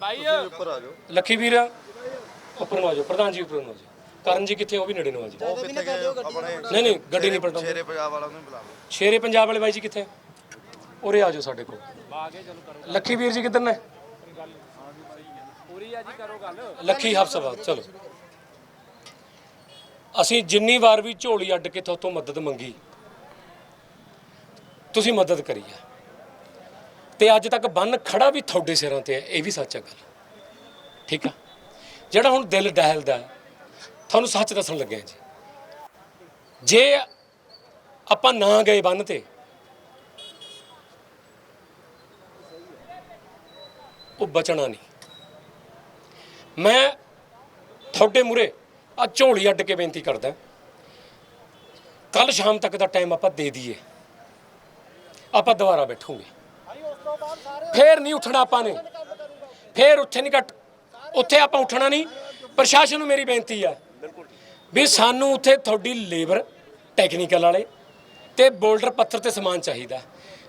ਬਾਈ ਲੱਖੀ ਵੀਰ ਉੱਪਰ ਨੂੰ ਆ ਜਾਓ ਪ੍ਰਧਾਨ ਜੀ ਉੱਪਰ ਨੂੰ ਆ ਜਾਓ ਕਰਨ ਜੀ ਕਿੱਥੇ? ਉਹ ਵੀ ਨੇੜੇ ਨੂੰ ਆ ਜਾਓ ਉਹ ਕਿੱਥੇ ਗਏ? ਆਪਣੇ ਨਹੀਂ ਨਹੀਂ ਗੱਡੀ ਨਹੀਂ ਪਲਟਾਉਂਦੇ। ਸ਼ੇਰੇ ਪੰਜਾਬ ਵਾਲਾ ਨੂੰ ਬੁਲਾ ਲਓ ਸ਼ੇਰੇ ਪੰਜਾਬ ਵਾਲੇ ਬਾਈ ਜੀ ਕਿੱਥੇ? ਉਰੇ ਆ ਜਾਓ ਸਾਡੇ ਕੋਲ। ਲੱਖੀ ਵੀਰ ਜੀ ਕਿੱਧਰ ਨੇ? ਆ ਜੀ, ਕਰੋ ਗੱਲ। ਲੱਖੀ ਹਫਸਾਬਾਦ ਚਲੋ। ਅਸੀਂ ਜਿੰਨੀ ਵਾਰ ਵੀ ਝੋਲੀ ਅੱਡ ਕੇ ਤੁਹਾਤੋਂ ਮਦਦ ਮੰਗੀ, ਤੁਸੀਂ ਮਦਦ ਕਰੀ ਆ। ਤੇ ਅੱਜ ਤੱਕ ਬੰਨ ਖੜਾ ਵੀ ਤੁਹਾਡੇ ਸਿਰਾਂ ਤੇ ਹੈ ਇਹ ਵੀ ਸੱਚ ਹੈ ਗੱਲ। ਠੀਕ ਆ? ਜਿਹੜਾ ਹੁਣ ਦਿਲ ਦਹਿਲਦਾ ਤੁਹਾਨੂੰ ਸੱਚ ਦੱਸਣ ਲੱਗਿਆ ਜੀ। ਜੇ ਆਪਾਂ ਨਾ ਗਏ ਬੰਨ ਤੇ, ਉਹ ਬਚਣਾ ਨਹੀਂ। ਮੈਂ ਤੁਹਾਡੇ ਮੂਰੇ ਆ ਝੋਲੀ ਅੱਡ ਕੇ ਬੇਨਤੀ ਕਰਦਾ ਕੱਲ ਸ਼ਾਮ ਤੱਕ ਦਾ ਟਾਈਮ ਆਪਾਂ ਦੇ ਦਈਏ। ਆਪਾਂ ਦੁਬਾਰਾ ਬੈਠੂਗੇ। ਫੇਰ ਨਹੀਂ ਉੱਠਣਾ ਆਪਾਂ ਨੇ। ਫੇਰ ਉੱਥੇ ਨਹੀਂ ਕੱਟ ਉੱਥੇ ਆਪਾਂ ਉੱਠਣਾ ਨਹੀਂ। ਪ੍ਰਸ਼ਾਸਨ ਨੂੰ ਮੇਰੀ ਬੇਨਤੀ ਆ ਵੀ ਸਾਨੂੰ ਉੱਥੇ ਤੁਹਾਡੀ ਲੇਬਰ ਟੈਕਨੀਕਲ ਵਾਲੇ ਤੇ ਬੋਲਡਰ ਪੱਥਰ ਤੇ ਸਮਾਨ ਚਾਹੀਦਾ।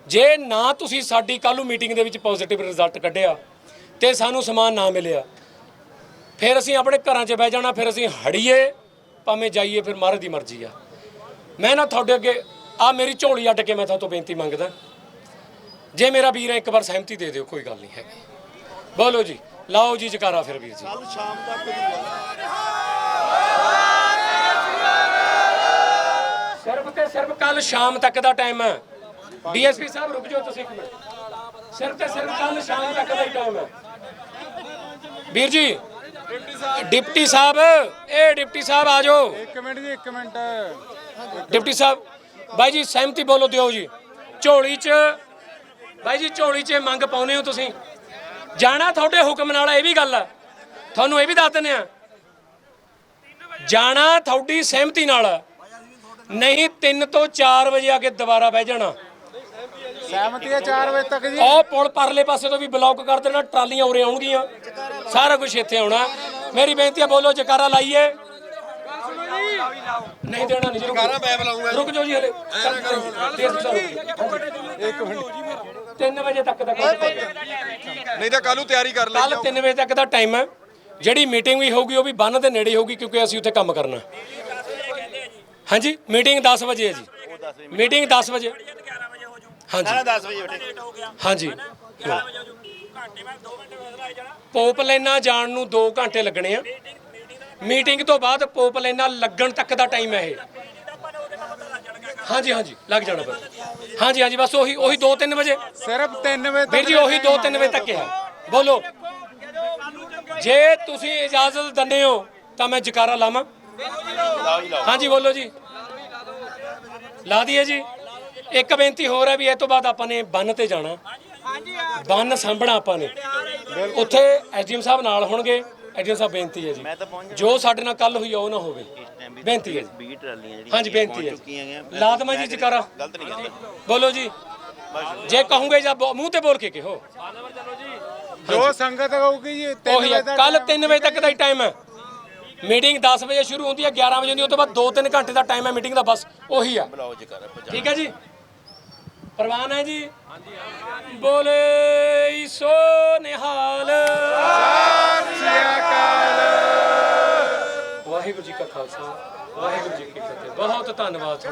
ਜੇ ਨਾ ਤੁਸੀਂ ਸਾਡੀ ਕੱਲ੍ਹ ਨੂੰ ਮੀਟਿੰਗ ਦੇ ਵਿੱਚ ਪੋਜ਼ਿਟਿਵ ਰਿਜ਼ਲਟ ਕੱਢਿਆ ਤੇ ਸਾਨੂੰ ਸਮਾਨ ਨਾ ਮਿਲਿਆ ਫਿਰ ਅਸੀਂ ਆਪਣੇ ਘਰਾਂ 'ਚ ਬਹਿ ਜਾਣਾ ਫਿਰ ਅਸੀਂ ਹੜੀਏ ਭਾਵੇਂ ਜਾਈਏ ਫਿਰ ਮਹਾਰਾਜ ਦੀ ਮਰਜ਼ੀ ਆ। ਮੈਂ ਨਾ ਤੁਹਾਡੇ ਅੱਗੇ ਆ ਮੇਰੀ ਝੋਲੀ ਅੱਡ ਕੇ ਮੈਂ ਤੁਹਾਡੇ ਤੋਂ ਬੇਨਤੀ ਮੰਗਦਾ। ਜੇ ਮੇਰਾ ਵੀਰ ਹੈ ਇੱਕ ਵਾਰ ਸਹਿਮਤੀ ਦੇ ਦਿਓ ਕੋਈ ਗੱਲ ਨਹੀਂ ਹੈਗੀ। ਬੋਲੋ ਜੀ ਲਾਓ ਜੀ ਜਕਾਰਾ ਫਿਰ ਵੀਰ ਜੀ। ਸਿਰਫ ਤੇ ਸਿਰਫ ਕੱਲ ਸ਼ਾਮ ਤੱਕ ਦਾ ਟਾਈਮ ਹੈ ਡੀਐਸਪੀ ਸਾਹਿਬ ਰੁਕ ਜਾਓ ਤੁਸੀਂ ਇੱਕ ਮਿੰਟ। ਸਿਰਫ ਤੇ ਸਿਰਫ ਕੱਲ ਸ਼ਾਮ ਤੱਕ ਦਾ ਹੀ ਟਾਈਮ ਹੈ ਵੀਰ ਜੀ ਡਿਪਟੀ ਸਾਹਿਬ ਇਹ ਡਿਪਟੀ ਸਾਹਿਬ ਆ ਜਾਓ। ਇੱਕ ਮਿੰਟ ਜੀ ਇੱਕ ਮਿੰਟ। ਡਿਪਟੀ ਸਾਹਿਬ ਬਾਈ ਜੀ ਸਹਿਮਤੀ ਬੋਲੋ ਦਿਓ ਜੀ। ਝੋਲੀ 'ਚ ਬਾਈ ਜੀ ਝੋਲੀ 'ਚ ਮੰਗ ਪਾਉਨੇ ਹੋ ਤੁਸੀਂ। ਜਾਣਾ ਤੁਹਾਡੇ ਹੁਕਮ ਨਾਲ ਇਹ ਵੀ ਗੱਲ ਹੈ ਤੁਹਾਨੂੰ ਇਹ ਵੀ ਦੱਸ ਦਿੰਦੇ ਆ। ਜਾਣਾ ਤੁਹਾਡੀ ਸਹਿਮਤੀ ਨਾਲ। ਨਹੀਂ 3 ਤੋਂ 4 ਵਜੇ ਆ ਕੇ ਦੁਬਾਰਾ ਬਹਿ ਜਾਣਾ। ਸਹਿਮਤੀ ਹੈ 4 ਵਜੇ ਤੱਕ ਜੀ। ਉਹ ਪੁਲ ਪਰਲੇ ਪਾਸੇ ਤੋਂ ਵੀ ਬਲੌਕ ਕਰ ਦੇਣਾ ਟਰਾਲੀਆਂ ਉਰੇ ਆਉਣਗੀਆਂ। ਸਾਰਾ ਕੁਝ ਇੱਥੇ ਆਉਣਾ। ਮੇਰੀ ਬੇਨਤੀ ਹੈ ਬੋਲੋ ਜਕਾਰਾ ਲਾਈਏ। ਨਹੀਂ ਦੇਣਾ ਨਹੀਂ ਜਕਾਰਾ ਮੈਂ ਬੁਲਾਉਂਗਾ ਰੁਕ ਜਾਓ ਜੀ ਹਲੇ। ਇੱਕ ਮਿੰਟ। 3 ਵਜੇ ਤੱਕ ਦਾ ਨਹੀਂ ਤਾਂ ਕੱਲ ਨੂੰ ਤਿਆਰੀ ਕਰ ਲੈ ਕੱਲ 3 ਵਜੇ ਤੱਕ ਦਾ ਟਾਈਮ ਹੈ। ਜਿਹੜੀ ਮੀਟਿੰਗ ਵੀ ਹੋਊਗੀ ਉਹ ਵੀ ਬੰਨ ਦੇ ਨੇੜੇ ਹੋਊਗੀ ਕਿਉਂਕਿ ਅਸੀਂ ਉੱਥੇ ਕੰਮ ਕਰਨਾ। ਹਾਂਜੀ ਮੀਟਿੰਗ 10 ਵਜੇ ਹੈ ਜੀ। ਮੀਟਿੰਗ 10 ਵਜੇ। ਹਾਂਜੀ। 10 ਵਜੇ ਉੱਠੇ। ਹਾਂਜੀ। ਘੰਟੇ ਬਾਅਦ 2 ਘੰਟੇ ਬਾਅਦ ਆ ਜਾਣਾ। ਪੋਪ ਲੈਣਾ ਜਾਣ ਨੂੰ 2 ਘੰਟੇ ਲੱਗਣੇ ਆ। ਮੀਟਿੰਗ ਤੋਂ ਬਾਅਦ ਪੋਪ ਲੈਣਾ ਲੱਗਣ ਤੱਕ ਦਾ ਟਾਈਮ ਹੈ ਇਹ। ਹਾਂਜੀ ਹਾਂਜੀ ਲੱਗ ਜਾਣਾ ਬਸ ਹਾਂਜੀ ਹਾਂਜੀ ਬਸ ਉਹੀ ਉਹੀ 2-3 ਵਜੇ। ਸਿਰਫ 3 ਵਜੇ ਵੀਰ ਜੀ ਉਹੀ 2-3 ਵਜੇ ਤੱਕ ਹੈ। ਬੋਲੋ। ਜੇ ਤੁਸੀਂ ਇਜਾਜ਼ਤ ਦਿੰਦੇ ਹੋ ਤਾਂ ਮੈਂ ਜਕਾਰਾ ਲਾਵਾਂ। ਲਾਓ ਜੀ ਲਾਓ। ਹਾਂਜੀ ਬੋਲੋ ਜੀ। ਲਾ ਦਈਏ ਜੀ। ਇੱਕ ਬੇਨਤੀ ਹੋਰ ਹੈ ਵੀ ਇਹ ਤੋਂ ਬਾਅਦ ਆਪਾਂ ਨੇ ਬੰਨ ਤੇ ਜਾਣਾ। ਬੰਨ ਸਾਂਭਣਾ ਆਪਾਂ ਨੇ। ਉੱਥੇ ਐਸਡੀਐਮ ਸਾਹਿਬ ਨਾਲ ਹੋਣਗੇ। ਐਸਡੀਐਮ ਸਾਹਿਬ ਬੇਨਤੀ ਹੈ ਜੀ। ਮੈਂ ਤਾਂ ਪਹੁੰਚ ਜਾਣਾ। ਜੋ ਸਾਡੇ ਨਾਲ ਕੱਲ ਹੋਈ ਆ ਉਹ ਨਾ ਹੋਵੇ। ਬੇਨਤੀ ਹੈ ਜੀ। 20 ਟਰਾਲੀਆਂ ਜਿਹੜੀਆਂ ਹਾਂਜੀ ਬੇਨਤੀ ਹੈ ਚੁੱਕੀਆਂ ਗਈਆਂ। ਜੀ। ਜਕਾਰਾ ਗਲਤ ਨਹੀਂ ਕਹਿੰਦਾ। ਬੋਲੋ ਜੀ। ਜੇ। ਕਹੋਗੇ ਜਾਂ ਬੋ- ਮੂੰਹ ਤੇ ਬੋਲ ਕੇ ਕਹੋ। ਜੋ ਸੰਗਤ ਹੋਊਗੀ ਜੀ 3 ਉਹੀ ਵਜੇ ਹੈ ਤੱਕ ਕੱਲ 3 ਵਜੇ ਤੱਕ ਦਾ ਹੀ ਟਾਈਮ ਹੈ। ਮੀਟਿੰਗ 10 ਵਜੇ ਸ਼ੁਰੂ ਹੁੰਦੀ ਹੈ 11 ਵਜੇ ਹੁੰਦੀ ਹੈ, ਉਹ ਤੋਂ ਬਾਅਦ 2-3 ਘੰਟੇ ਦਾ ਟਾਈਮ ਹੈ ਮੀਟਿੰਗ ਦਾ ਬਸ ਉਹੀ ਆ। ਠੀਕ ਹੈ ਜੀ। ਪ੍ਰਵਾਨ ਹੈ ਜੀ। ਬੋਲੇ ਸੋ ਨਿਹਾਲ। ਵਾਹਿਗੁਰੂ ਜੀ ਕਾ ਖਾਲਸਾ ਵਾਹਿਗੁਰੂ ਜੀ ਕੀ ਫਤਿਹ। ਬਹੁਤ ਧੰਨਵਾਦ